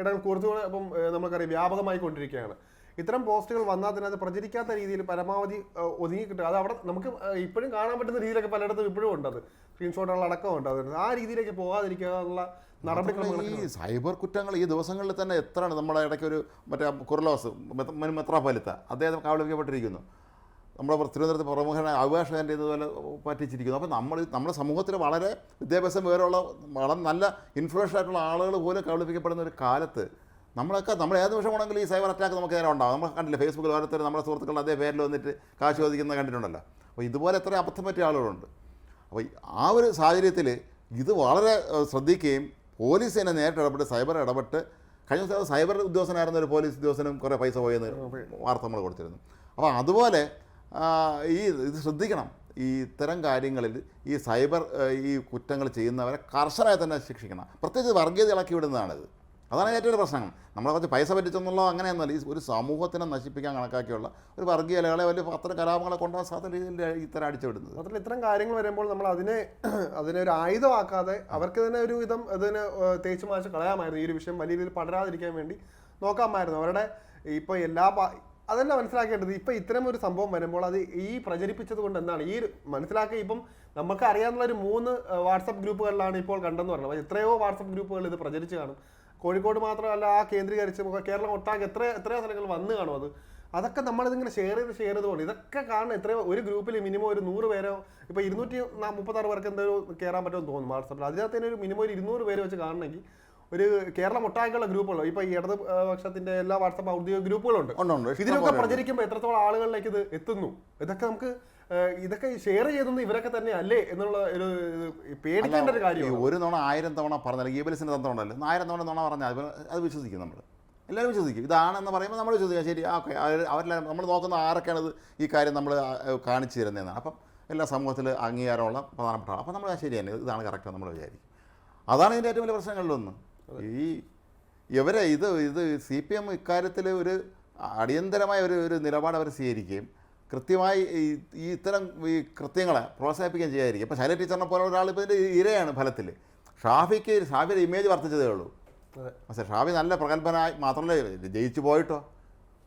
S2: ഇടങ്ങൾ കുറച്ചുകൂടെ ഇപ്പം നമുക്കറിയാം വ്യാപകമായി കൊണ്ടിരിക്കുകയാണ് ഇത്തരം പോസ്റ്റുകൾ വന്നാൽ തന്നെ അത് പ്രചരിക്കാത്ത രീതിയിൽ പരമാവധി ഒതുങ്ങി കിട്ടുക അത് അവിടെ നമുക്ക് ഇപ്പോഴും കാണാൻ പറ്റുന്ന രീതിയിലൊക്കെ പലയിടത്തും ഇപ്പോഴും ഉണ്ട് അത്. സ്ക്രീൻഷോട്ടുകൾ അടക്കം ഉണ്ട് അത് ആ രീതിയിലേക്ക് പോകാതിരിക്കുക എന്നുള്ള
S1: ഈ സൈബർ കുറ്റങ്ങൾ ഈ ദിവസങ്ങളിൽ തന്നെ എത്രയാണ് നമ്മുടെ ഇടയ്ക്ക് ഒരു മറ്റേ കുർലോസ് മെത്രാപാലിത്ത അദ്ദേഹം കാവലിക്കപ്പെട്ടിരിക്കുന്നു നമ്മുടെ തിരുവനന്തപുരത്ത് പ്രമുഖനായ അഭിഭാഷകന്റെ ഇതുപോലെ പറ്റിച്ചിരിക്കുന്നു. അപ്പോൾ നമ്മൾ നമ്മുടെ സമൂഹത്തിൽ വളരെ വിദ്യാഭ്യാസം വിവരമുള്ള വളരെ നല്ല ഇൻഫ്ലുവൻസ് ആയിട്ടുള്ള ആളുകൾ പോലും കബളിപ്പിക്കപ്പെടുന്ന ഒരു കാലത്ത് നമ്മളൊക്കെ നമ്മൾ ഏത് നിമിഷം നിമിഷമാണെങ്കിലും ഈ സൈബർ അറ്റാക്ക് നമുക്ക് നേരെ ഉണ്ടാകും. നമ്മൾ കണ്ടില്ല ഫേസ്ബുക്കിൽ ഓരോരുത്തർ നമ്മുടെ സുഹൃത്തുക്കളുടെ അതേ പേരിൽ വന്നിട്ട് കാശ് ചോദിക്കുന്നത് കണ്ടിട്ടുണ്ടല്ലോ. അപ്പോൾ ഇതുപോലെ എത്ര അബദ്ധം പറ്റിയ ആളുകളുണ്ട്. അപ്പോൾ ആ ഒരു സാഹചര്യത്തിൽ ഇത് വളരെ ശ്രദ്ധിക്കുകയും പോലീസ് തന്നെ നേരിട്ട് ഇടപെട്ട് സൈബർ ഇടപെട്ട് കഴിഞ്ഞ ദിവസം സൈബർ ഉദ്യോഗസ്ഥനായിരുന്ന ഒരു പോലീസ് ഉദ്യോഗസ്ഥനും കുറേ പൈസ പോയെന്ന് വാർത്ത നമ്മൾ കൊടുത്തിരുന്നു. അപ്പോൾ അതുപോലെ ഈ ഇത് ശ്രദ്ധിക്കണം. ഈ ഇത്തരം കാര്യങ്ങളിൽ ഈ സൈബർ ഈ കുറ്റങ്ങൾ ചെയ്യുന്നവരെ കർശനമായി തന്നെ ശിക്ഷിക്കണം. പ്രത്യേകിച്ച് വർഗീയത ഇളക്കി വിടുന്നതാണിത് അതാണ് ഏറ്റവും ഒരു പ്രശ്നം. നമ്മളെ കുറച്ച് പൈസ പറ്റിച്ചെന്നുള്ള അങ്ങനെയൊന്നുമല്ല. ഈ ഒരു സമൂഹത്തിനെ നശിപ്പിക്കാൻ കണക്കാക്കിയുള്ള ഒരു വർഗീയ ഇലകളെ വലിയ അത്തരം കലാപങ്ങളെ കൊണ്ടുപോകാൻ സാധ്യത രീതിയിൽ ഇത്തരം അടിച്ചുവിടുന്നത്.
S2: മാത്രമല്ല ഇത്തരം കാര്യങ്ങൾ വരുമ്പോൾ നമ്മൾ അതിനെ അതിനെ ഒരു ആയുധമാക്കാതെ അവർക്ക് തന്നെ ഒരു വിധം അതിനെ തേച്ചു മാച്ച് കളയാമായിരുന്നു. ഈ ഒരു വിഷയം വലിയ രീതിയിൽ പടരാതിരിക്കാൻ വേണ്ടി നോക്കാമായിരുന്നു. അവരുടെ ഇപ്പോൾ എല്ലാ അതല്ല മനസ്സിലാക്കേണ്ടത്. ഇപ്പം ഇത്തരം ഒരു സംഭവം വരുമ്പോൾ അത് ഈ പ്രചരിപ്പിച്ചത് കൊണ്ട് എന്താണ്? ഈ മനസ്സിലാക്കുക മനസ്സിലാക്കി ഇപ്പം നമുക്ക് അറിയാവുന്ന ഒരു മൂന്ന് വാട്സപ്പ് ഗ്രൂപ്പുകളിലാണ് ഇപ്പോൾ കണ്ടെന്ന് പറഞ്ഞത്. എത്രയോ വാട്സപ്പ് ഗ്രൂപ്പുകൾ ഇത് പ്രചരിച്ച് കാണും. കോഴിക്കോട് മാത്രമല്ല ആ കേന്ദ്രീകരിച്ച് കേരളം ഒട്ടാകെ എത്ര എത്രയോ സ്ഥലങ്ങൾ വന്ന് കാണും അത്. അതൊക്കെ നമ്മളിതിങ്ങനെ ഷെയർ ചെയ്ത് ഷെയർ ചെയ്തുകൊണ്ട് ഇതൊക്കെ കാണുന്ന എത്രയോ ഒരു ഗ്രൂപ്പിൽ മിനിമം ഒരു നൂറ് പേരോ ഇപ്പോൾ ഇരുന്നൂറ്റി മുപ്പത്താറ് പേർക്ക് എന്തോ കയറാൻ പറ്റുമെന്ന് തോന്നുന്നു വാട്സപ്പിൽ അതിനകത്ത് തന്നെ ഒരു മിനിമം ഒരു ഇരുന്നൂറ് പേര് വെച്ച് കാണണമെങ്കിൽ ഒരു കേരളം ഒട്ടാകെയുള്ള ഗ്രൂപ്പുകളോ. ഇപ്പൊ ഈ ഇടത് ഏഹ്, പക്ഷത്തിന്റെ എല്ലാ വാട്സപ്പ് ഔദ്യോഗിക ഗ്രൂപ്പുകളുണ്ട്. ഇതിനൊക്കെ പ്രചരിക്കുമ്പോൾ എത്രത്തോളം ആളുകളിലേക്ക് ഇത് എത്തുന്നു? ഇതൊക്കെ നമുക്ക് ഇതൊക്കെ ഷെയർ ചെയ്തത് ഇവരൊക്കെ തന്നെ അല്ലേ എന്നുള്ള ഒരു പേടിക്കേണ്ട ഒരു കാര്യം
S1: ഒരു തവണ ആയിരം തവണ പറഞ്ഞാൽ ബലസിന്റെ തന്ത്രം ഉണ്ടല്ലോ ആയിരം തവണ തവണ പറഞ്ഞാൽ അത് വിശ്വസിക്കും നമ്മൾ എല്ലാവരും വിശ്വസിക്കും. ഇതാണെന്ന് പറയുമ്പോൾ നമ്മൾ വിശ്വസിക്കാം. ശരി ഓക്കെ അവരെല്ലാം നമ്മൾ നോക്കുന്ന ആരൊക്കെയാണ് ഇത് ഈ കാര്യം നമ്മൾ കാണിച്ചു തരുന്നതെന്നാണ്. അപ്പം എല്ലാ സമൂഹത്തിൽ അംഗീകാരമുള്ള പ്രധാനപ്പെട്ട ആൾ അപ്പം നമ്മൾ ശരി തന്നെ ഇതാണ് കറക്റ്റ് നമ്മൾ വിചാരിക്കും. അതാണ് ഇതിന്റെ ഏറ്റവും വലിയ പ്രശ്നങ്ങളിലൊന്ന്. ഈ ഇവരെ ഇത് ഇത് സി പി എം ഇക്കാര്യത്തിൽ ഒരു അടിയന്തരമായ ഒരു ഒരു നിലപാട് അവർ സ്വീകരിക്കുകയും കൃത്യമായി ഈ ഇത്തരം ഈ കൃത്യങ്ങളെ പ്രോത്സാഹിപ്പിക്കുകയും ചെയ്യാതിരിക്കും ഇപ്പോൾ ശൈല ടീച്ചറിനെ പോലെ ഒരാൾ ഇപ്പോൾ ഇതിന്റെ ഇരയാണ് ഫലത്തിൽ. ഷാഫിക്ക് ഷാഫിയുടെ ഇമേജ് വർദ്ധിച്ചതേ ഉള്ളൂ. പക്ഷേ ഷാഫി നല്ല പ്രഗത്ഭനായി മാത്രമല്ല ജയിച്ചു പോയിട്ടോ?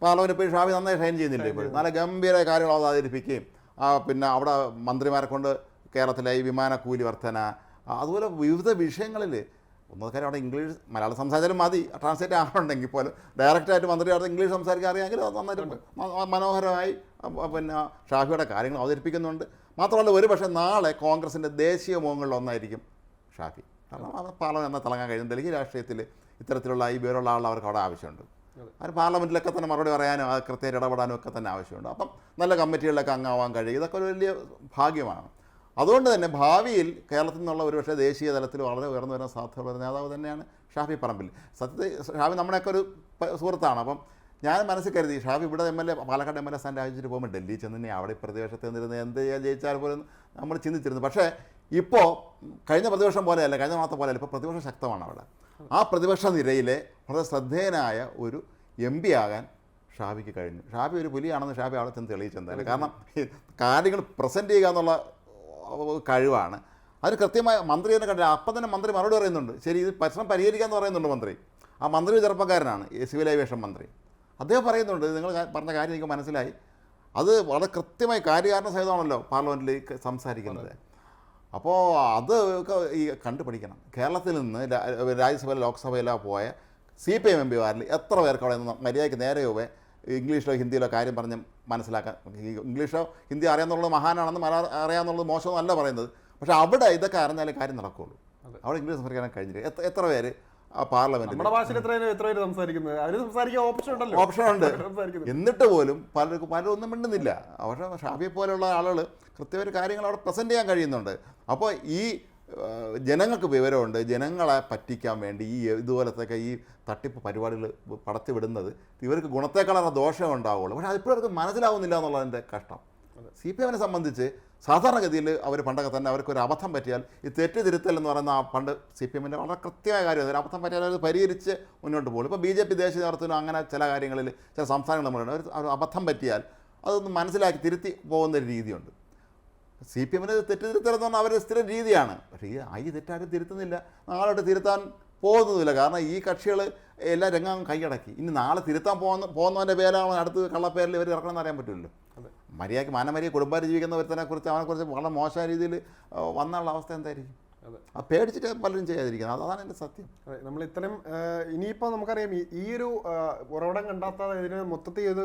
S1: പാർലമെന്റ് ഇപ്പോൾ ഷാഫി നന്നായി ഷൈൻ ചെയ്യുന്നില്ല ഇപ്പോൾ നല്ല ഗംഭീര കാര്യങ്ങൾ അവതരിപ്പിക്കുകയും പിന്നെ അവിടെ മന്ത്രിമാരെ കൊണ്ട് കേരളത്തിലെ ഈ വിമാന കൂലി വർധന അതുപോലെ വിവിധ വിഷയങ്ങളിൽ ഒന്നാമത്തെ കാര്യം അവിടെ ഇംഗ്ലീഷ് മലയാളം സംസാരിച്ചാലും മതി. ട്രാൻസ്ലേറ്റ് ആവണമെങ്കിൽ പോലും ഡയറക്റ്റായിട്ട് മന്ത്രി അവിടെ ഇംഗ്ലീഷ് സംസാരിക്കാൻ അറിയാമെങ്കിൽ അത് നന്നായിട്ട് മനോഹരമായി പിന്നെ ഷാഫിയുടെ കാര്യങ്ങൾ അവതരിപ്പിക്കുന്നുണ്ട്. മാത്രമല്ല ഒരു പക്ഷേ നാളെ കോൺഗ്രസിന്റെ ദേശീയ മുഖങ്ങളിൽ ഒന്നായിരിക്കും ഷാഫി. കാരണം അത് പാർലമെന്റ് എന്നാൽ തിളങ്ങാൻ കഴിയും ഡൽഹി രാഷ്ട്രീയത്തിൽ ഇത്തരത്തിലുള്ള ഈ വിവരമുള്ള ആളുകൾ അവർക്ക് അവിടെ ആവശ്യമുണ്ട്. അവർ പാർലമെന്റിലൊക്കെ തന്നെ മറുപടി പറയാനും അത് കൃത്യമായിട്ട് ഇടപെടാനും ഒക്കെ തന്നെ ആവശ്യമുണ്ട്. അപ്പം നല്ല കമ്മിറ്റികളിലൊക്കെ അംഗമാവാൻ കഴിയും. ഇതൊക്കെ ഒരു വലിയ ഭാഗ്യമാണ്. അതുകൊണ്ട് തന്നെ ഭാവിയിൽ കേരളത്തിൽ നിന്നുള്ള ഒരുപക്ഷെ ദേശീയ തലത്തിൽ വളരെ ഉയർന്നു വരാൻ സാധ്യതയുള്ള നേതാവ് തന്നെയാണ് ഷാഫി പറമ്പിൽ. സത്യത്തിൽ ഷാഫി നമ്മുടെയൊക്കെ ഒരു സുഹൃത്താണ്. അപ്പം ഞാൻ മനസ്സിൽ കരുതി ഷാഫി ഇവിടെ M L A Palakkad M L A സ്ഥാനം രാജിച്ചിട്ട് പോകുമ്പോൾ ഡൽഹി ചെന്ന് അവിടെ പ്രതിപക്ഷത്തിൽ നിന്നിരുന്ന് എന്ത് ചെയ്യാൻ ജയിച്ചാൽ പോലും നമ്മൾ ചിന്തിച്ചിരുന്നു. പക്ഷേ ഇപ്പോൾ കഴിഞ്ഞ പ്രതിപക്ഷം പോലെയല്ല കഴിഞ്ഞ മാസത്തെ പോലെയല്ല ഇപ്പോൾ പ്രതിപക്ഷം ശക്തമാണ് അവിടെ. ആ പ്രതിപക്ഷ നിരയിലെ വളരെ ശ്രദ്ധേയനായ ഒരു എം പി ആകാൻ ഷാഫിക്ക് കഴിഞ്ഞു. ഷാഫി ഒരു പുലിയാണെന്ന് ഷാഫി അവിടെ ചെന്ന് തെളിയിച്ചെന്തായാലും. കാരണം കാര്യങ്ങൾ പ്രസന്റ് ചെയ്യുക എന്നുള്ള കഴിവാണ്. അതിന് കൃത്യമായ മന്ത്രി തന്നെ കണ്ടില്ല. അപ്പം തന്നെ മന്ത്രി മറുപടി പറയുന്നുണ്ട്. ശരി ഇത് പ്രശ്നം പരിഹരിക്കാമെന്ന് പറയുന്നുണ്ട് മന്ത്രി. ആ മന്ത്രി ചെറുപ്പക്കാരനാണ് ഈ സിവിൽ ഏവിയേഷൻ മന്ത്രി. അദ്ദേഹം പറയുന്നുണ്ട് നിങ്ങൾ പറഞ്ഞ കാര്യം എനിക്ക് മനസ്സിലായി. അത് വളരെ കൃത്യമായി കാര്യകാരണ സഹിതമാണല്ലോ പാർലമെന്റിൽ സംസാരിക്കുന്നത്. അപ്പോൾ അത് ഈ കണ്ടുപിടിക്കണം. കേരളത്തിൽ നിന്ന് രാജ്യസഭ ലോക്സഭയിലോ പോയ സി പി എം എം പിമാരിൽ എത്ര പേർക്ക് അവിടെ നിന്ന് മര്യാദയ്ക്ക് നേരെ ഇംഗ്ലീഷിലോ ഹിന്ദിയിലോ കാര്യം പറഞ്ഞ് മനസ്സിലാക്കാൻ ഇംഗ്ലീഷോ ഹിന്ദി അറിയാമെന്നുള്ളത് മഹാനാണെന്ന് മലയാളം അറിയാമെന്നുള്ളത് മോശമെന്നല്ല പറയുന്നത്. പക്ഷേ അവിടെ ഇതൊക്കെ അറിഞ്ഞാലേ കാര്യം നടക്കുകയുള്ളൂ അവിടെ ഇംഗ്ലീഷ് സംസാരിക്കാൻ കഴിഞ്ഞില്ല. എത്ര എത്ര പേര് ആ പാർലമെന്റിൽ
S2: നമ്മുടെ ഭാഷയിൽ എത്ര എത്ര പേര് സംസാരിക്കുന്നത്? അവർ സംസാരിക്കാൻ ഓപ്ഷൻ ഉണ്ടല്ലോ.
S1: ഓപ്ഷൻ ഉണ്ട്. എന്നിട്ട് പോലും പലർക്കും പലരും ഒന്നും മിണ്ടുന്നില്ല. പക്ഷേ ഷാഫിയെ പോലെയുള്ള ആളുകൾ കൃത്യമായ കാര്യങ്ങൾ അവിടെ പ്രസന്റ് ചെയ്യാൻ കഴിയുന്നുണ്ട്. അപ്പോൾ ഈ ജനങ്ങൾക്ക് വിവരമുണ്ട്. ജനങ്ങളെ പറ്റിക്കാൻ വേണ്ടി ഈ ഇതുപോലത്തെയൊക്കെ ഈ തട്ടിപ്പ് പരിപാടികൾ പടത്തി വിടുന്നത് ഇവർക്ക് ഗുണത്തെക്കാളാണ് ദോഷം ഉണ്ടാവുള്ളൂ പക്ഷേ അതിപ്പോഴും അവർക്ക് മനസ്സിലാവുന്നില്ല എന്നുള്ളതിന്റെ കഷ്ടം. സി പി എമ്മിനെ സംബന്ധിച്ച് സാധാരണഗതിയിൽ അവർ പണ്ടൊക്കെ തന്നെ അവർക്ക് ഒരു അബദ്ധം പറ്റിയാൽ ഈ തെറ്റ് തിരുത്തൽ എന്ന് പറയുന്ന ആ പണ്ട് സി പി എമ്മിന്റെ വളരെ കൃത്യമായ കാര്യമാണ് ഒരു അബദ്ധം പറ്റിയാൽ അവർ പരിഹരിച്ച് മുന്നോട്ട് പോകും. ഇപ്പോൾ ബി ജെ പി ദേശീയ നേതൃത്വം അങ്ങനെ ചില കാര്യങ്ങളിൽ ചില സംസ്ഥാനങ്ങൾ നമ്മളുണ്ട്. അവർ അബദ്ധം പറ്റിയാൽ അതൊന്ന് മനസ്സിലാക്കി തിരുത്തി പോകുന്ന ഒരു രീതിയുണ്ട്. സി പി എമ്മിന് തെറ്റ് തിരുത്തൽ എന്ന് പറഞ്ഞാൽ അവരുടെ സ്ഥിരം രീതിയാണ്. പക്ഷേ ഈ ആ ഈ തെറ്റാരും തിരുത്തുന്നില്ല. നാളോട്ട് തിരുത്താൻ പോകുന്നതില്ല കാരണം ഈ കക്ഷികൾ എല്ലാ രംഗം കൈയടക്കി. ഇനി നാളെ തിരുത്താൻ പോകുന്ന പോകുന്നവന്റെ പേരാണ് അടുത്ത് കള്ളപ്പേരിൽ ഇവർ ഇറക്കണമെന്ന് അറിയാൻ പറ്റില്ലല്ലോ. മര്യാദയ്ക്ക് മാനമര്യ കുടുംബാരി ജീവിക്കുന്ന ഒരുത്തനെ കുറിച്ച് അവനെക്കുറിച്ച് വളരെ മോശമായ രീതിയിൽ വന്നുള്ള അവസ്ഥ എന്തായിരിക്കും. ആ പേടിച്ചിട്ട് പലരും ചെയ്യാതിരിക്കുന്നത്. അതാണ് എന്റെ സത്യം.
S2: അതെ നമ്മൾ ഇത്രയും ഇനിയിപ്പോൾ നമുക്കറിയാം ഈ- ഒരു ഉറവിടം കണ്ടെത്താതെ ഇതിന് മൊത്തത്തിൽ ഇത്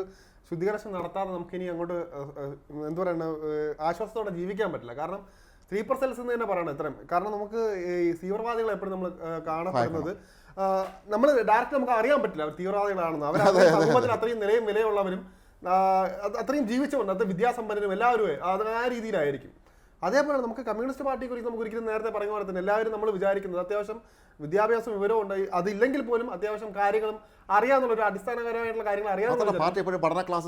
S2: ശുദ്ധീകരണം നടത്താതെ നമുക്ക് ഇനി അങ്ങോട്ട് എന്ത് പറയുന്നത് ആശ്വാസത്തോടെ ജീവിക്കാൻ പറ്റില്ല. കാരണം സ്ലീപ്പർ സെൽസ് എന്ന് തന്നെ പറയണം ഇത്രയും. കാരണം നമുക്ക് ഈ തീവ്രവാദികളെ എപ്പോഴും നമ്മൾ കാണപ്പെടുന്നത് നമ്മൾ ഡയറക്റ്റ് നമുക്ക് അറിയാൻ പറ്റില്ല അവർ തീവ്രവാദികളാണെന്ന്. അവർ സമൂഹത്തിൽ അത്രയും നിലയും വിലയുള്ളവരും അത്രയും ജീവിച്ചുകൊണ്ട് അത് വിദ്യാസമ്പന്നരും എല്ലാവരും അത് ആ രീതിയിലായിരിക്കും. അതേപോലെ നമുക്ക് കമ്മ്യൂണിസ്റ്റ് പാർട്ടിയെ കുറിച്ച് നമുക്ക് ഒരിക്കലും നേരത്തെ പറഞ്ഞ പോലെ തന്നെ എല്ലാവരും നമ്മൾ വിചാരിക്കുന്നത് അത്യാവശ്യം വിദ്യാഭ്യാസം വിവരവും ഉണ്ട് അതില്ലെങ്കിൽ പോലും അത്യാവശ്യം കാര്യങ്ങളും അറിയാന്നുള്ള ഒരു അടിസ്ഥാനപരമായിട്ടുള്ള കാര്യങ്ങൾ
S1: എപ്പോഴും പഠന ക്ലാസ്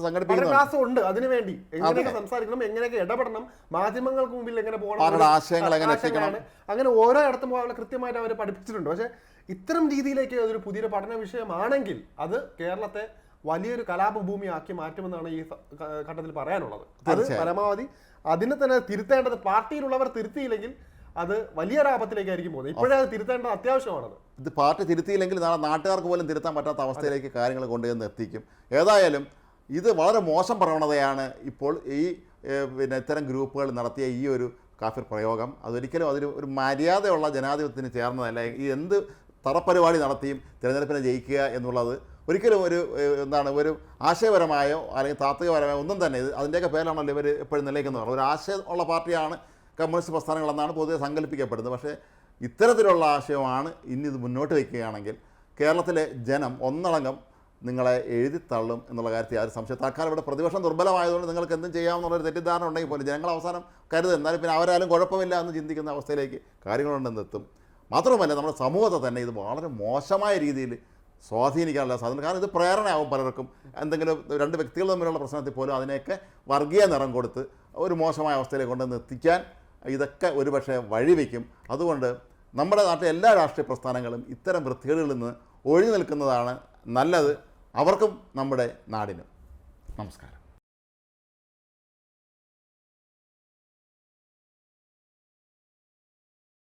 S2: ക്ലാസ് ഉണ്ട് അതിനുവേണ്ടി. എങ്ങനെയൊക്കെ സംസാരിക്കണം എങ്ങനെയൊക്കെ ഇടപെടണം മാധ്യമങ്ങൾക്ക് മുമ്പിൽ എങ്ങനെ പോകണം
S1: ആശയങ്ങൾ എങ്ങനെ.
S2: അങ്ങനെ ഓരോ ഇടത്തും പോകാനുള്ള കൃത്യമായിട്ട് അവർ പഠിപ്പിച്ചിട്ടുണ്ട്. പക്ഷേ ഇത്തരം രീതിയിലേക്ക് അതൊരു പുതിയൊരു പഠന വിഷയമാണെങ്കിൽ അത് കേരളത്തെ വലിയൊരു കലാപഭൂമിയാക്കി മാറ്റുമെന്നാണ് ഈ ഘട്ടത്തിൽ പറയാനുള്ളത്. അത് പരമാവധി അതിനെ തന്നെ തിരുത്തേണ്ടത് പാർട്ടിയിലുള്ളവർ തിരുത്തിയില്ലെങ്കിൽ അത് വലിയൊരു ആപത്തിലേക്കായിരിക്കും പോകുന്നത്. ഇപ്പോഴേ അത് തിരുത്തേണ്ടത് അത്യാവശ്യമാണത്.
S1: ഇത് പാർട്ടി തിരുത്തിയില്ലെങ്കിൽ നാളെ നാട്ടുകാർക്ക് പോലും തിരുത്താൻ പറ്റാത്ത അവസ്ഥയിലേക്ക് കാര്യങ്ങൾ കൊണ്ടുവന്ന് എത്തിക്കും. ഏതായാലും ഇത് വളരെ മോശം പ്രവണതയാണ് ഇപ്പോൾ ഈ പിന്നെ ഇത്തരം ഗ്രൂപ്പുകൾ നടത്തിയ ഈ ഒരു കാഫിർ പ്രയോഗം. അതൊരിക്കലും അതൊരു ഒരു മര്യാദയുള്ള ജനാധിപത്യത്തിന് ചേർന്നതല്ല. ഈ എന്ത് തറപ്പരിപാടി നടത്തിയും തിരഞ്ഞെടുപ്പിനെ ജയിക്കുക എന്നുള്ളത് ഒരിക്കലും ഒരു എന്താണ് ഒരു ആശയപരമായോ അല്ലെങ്കിൽ താത്വികപരമായോ ഒന്നും തന്നെ. ഇത് അതിന്റെയൊക്കെ പേരാണല്ലോ ഇവർ എപ്പോഴും നിലനിൽക്കുന്നത്. ഒരു ആശയം ഉള്ള പാർട്ടിയാണ് കമ്മ്യൂണിസ്റ്റ് പ്രസ്ഥാനങ്ങളെന്നാണ് പൊതുവെ സങ്കല്പിക്കപ്പെടുന്നത്. പക്ഷേ ഇത്തരത്തിലുള്ള ആശയമാണ് ഇനി ഇത് മുന്നോട്ട് വയ്ക്കുകയാണെങ്കിൽ കേരളത്തിലെ ജനം ഒന്നടങ്കം നിങ്ങളെ എഴുതിത്തള്ളും എന്നുള്ള കാര്യത്തിൽ ഒരു സംശയം തൽക്കാലം ഇവിടെ പ്രതിപക്ഷം ദുർബലമായതുകൊണ്ട് നിങ്ങൾക്ക് എന്തും ചെയ്യാമെന്നുള്ളൊരു തെറ്റിദ്ധാരണ ഉണ്ടെങ്കിൽ പോലും ജനങ്ങൾ അവസാനം കരുതും. എന്നാലും പിന്നെ അവരാലും കുഴപ്പമില്ല എന്ന് ചിന്തിക്കുന്ന അവസ്ഥയിലേക്ക് കാര്യങ്ങളുണ്ടെന്ന് എത്തും. മാത്രമല്ല നമ്മുടെ സമൂഹത്തെ തന്നെ ഇത് വളരെ മോശമായ രീതിയിൽ സ്വാധീനിക്കാനുള്ള സാധനം കാരണം ഇത് പ്രേരണയാവും പലർക്കും. എന്തെങ്കിലും രണ്ട് വ്യക്തികൾ തമ്മിലുള്ള പ്രശ്നത്തിൽ പോലും അതിനെയൊക്കെ വർഗീയ നിറം കൊടുത്ത് ഒരു മോശമായ അവസ്ഥയിലേക്ക് കൊണ്ടുവന്ന് എത്തിക്കാൻ ഇതൊക്കെ ഒരുപക്ഷെ വഴിവെക്കും. അതുകൊണ്ട് നമ്മുടെ നാട്ടിലെ എല്ലാ രാഷ്ട്രീയ പ്രസ്ഥാനങ്ങളും ഇത്തരം വൃത്തികളിൽ നിന്ന് ഒഴിഞ്ഞു നിൽക്കുന്നതാണ് നല്ലത്. അവർക്കും നമ്മുടെ നാടിനും. നമസ്കാരം.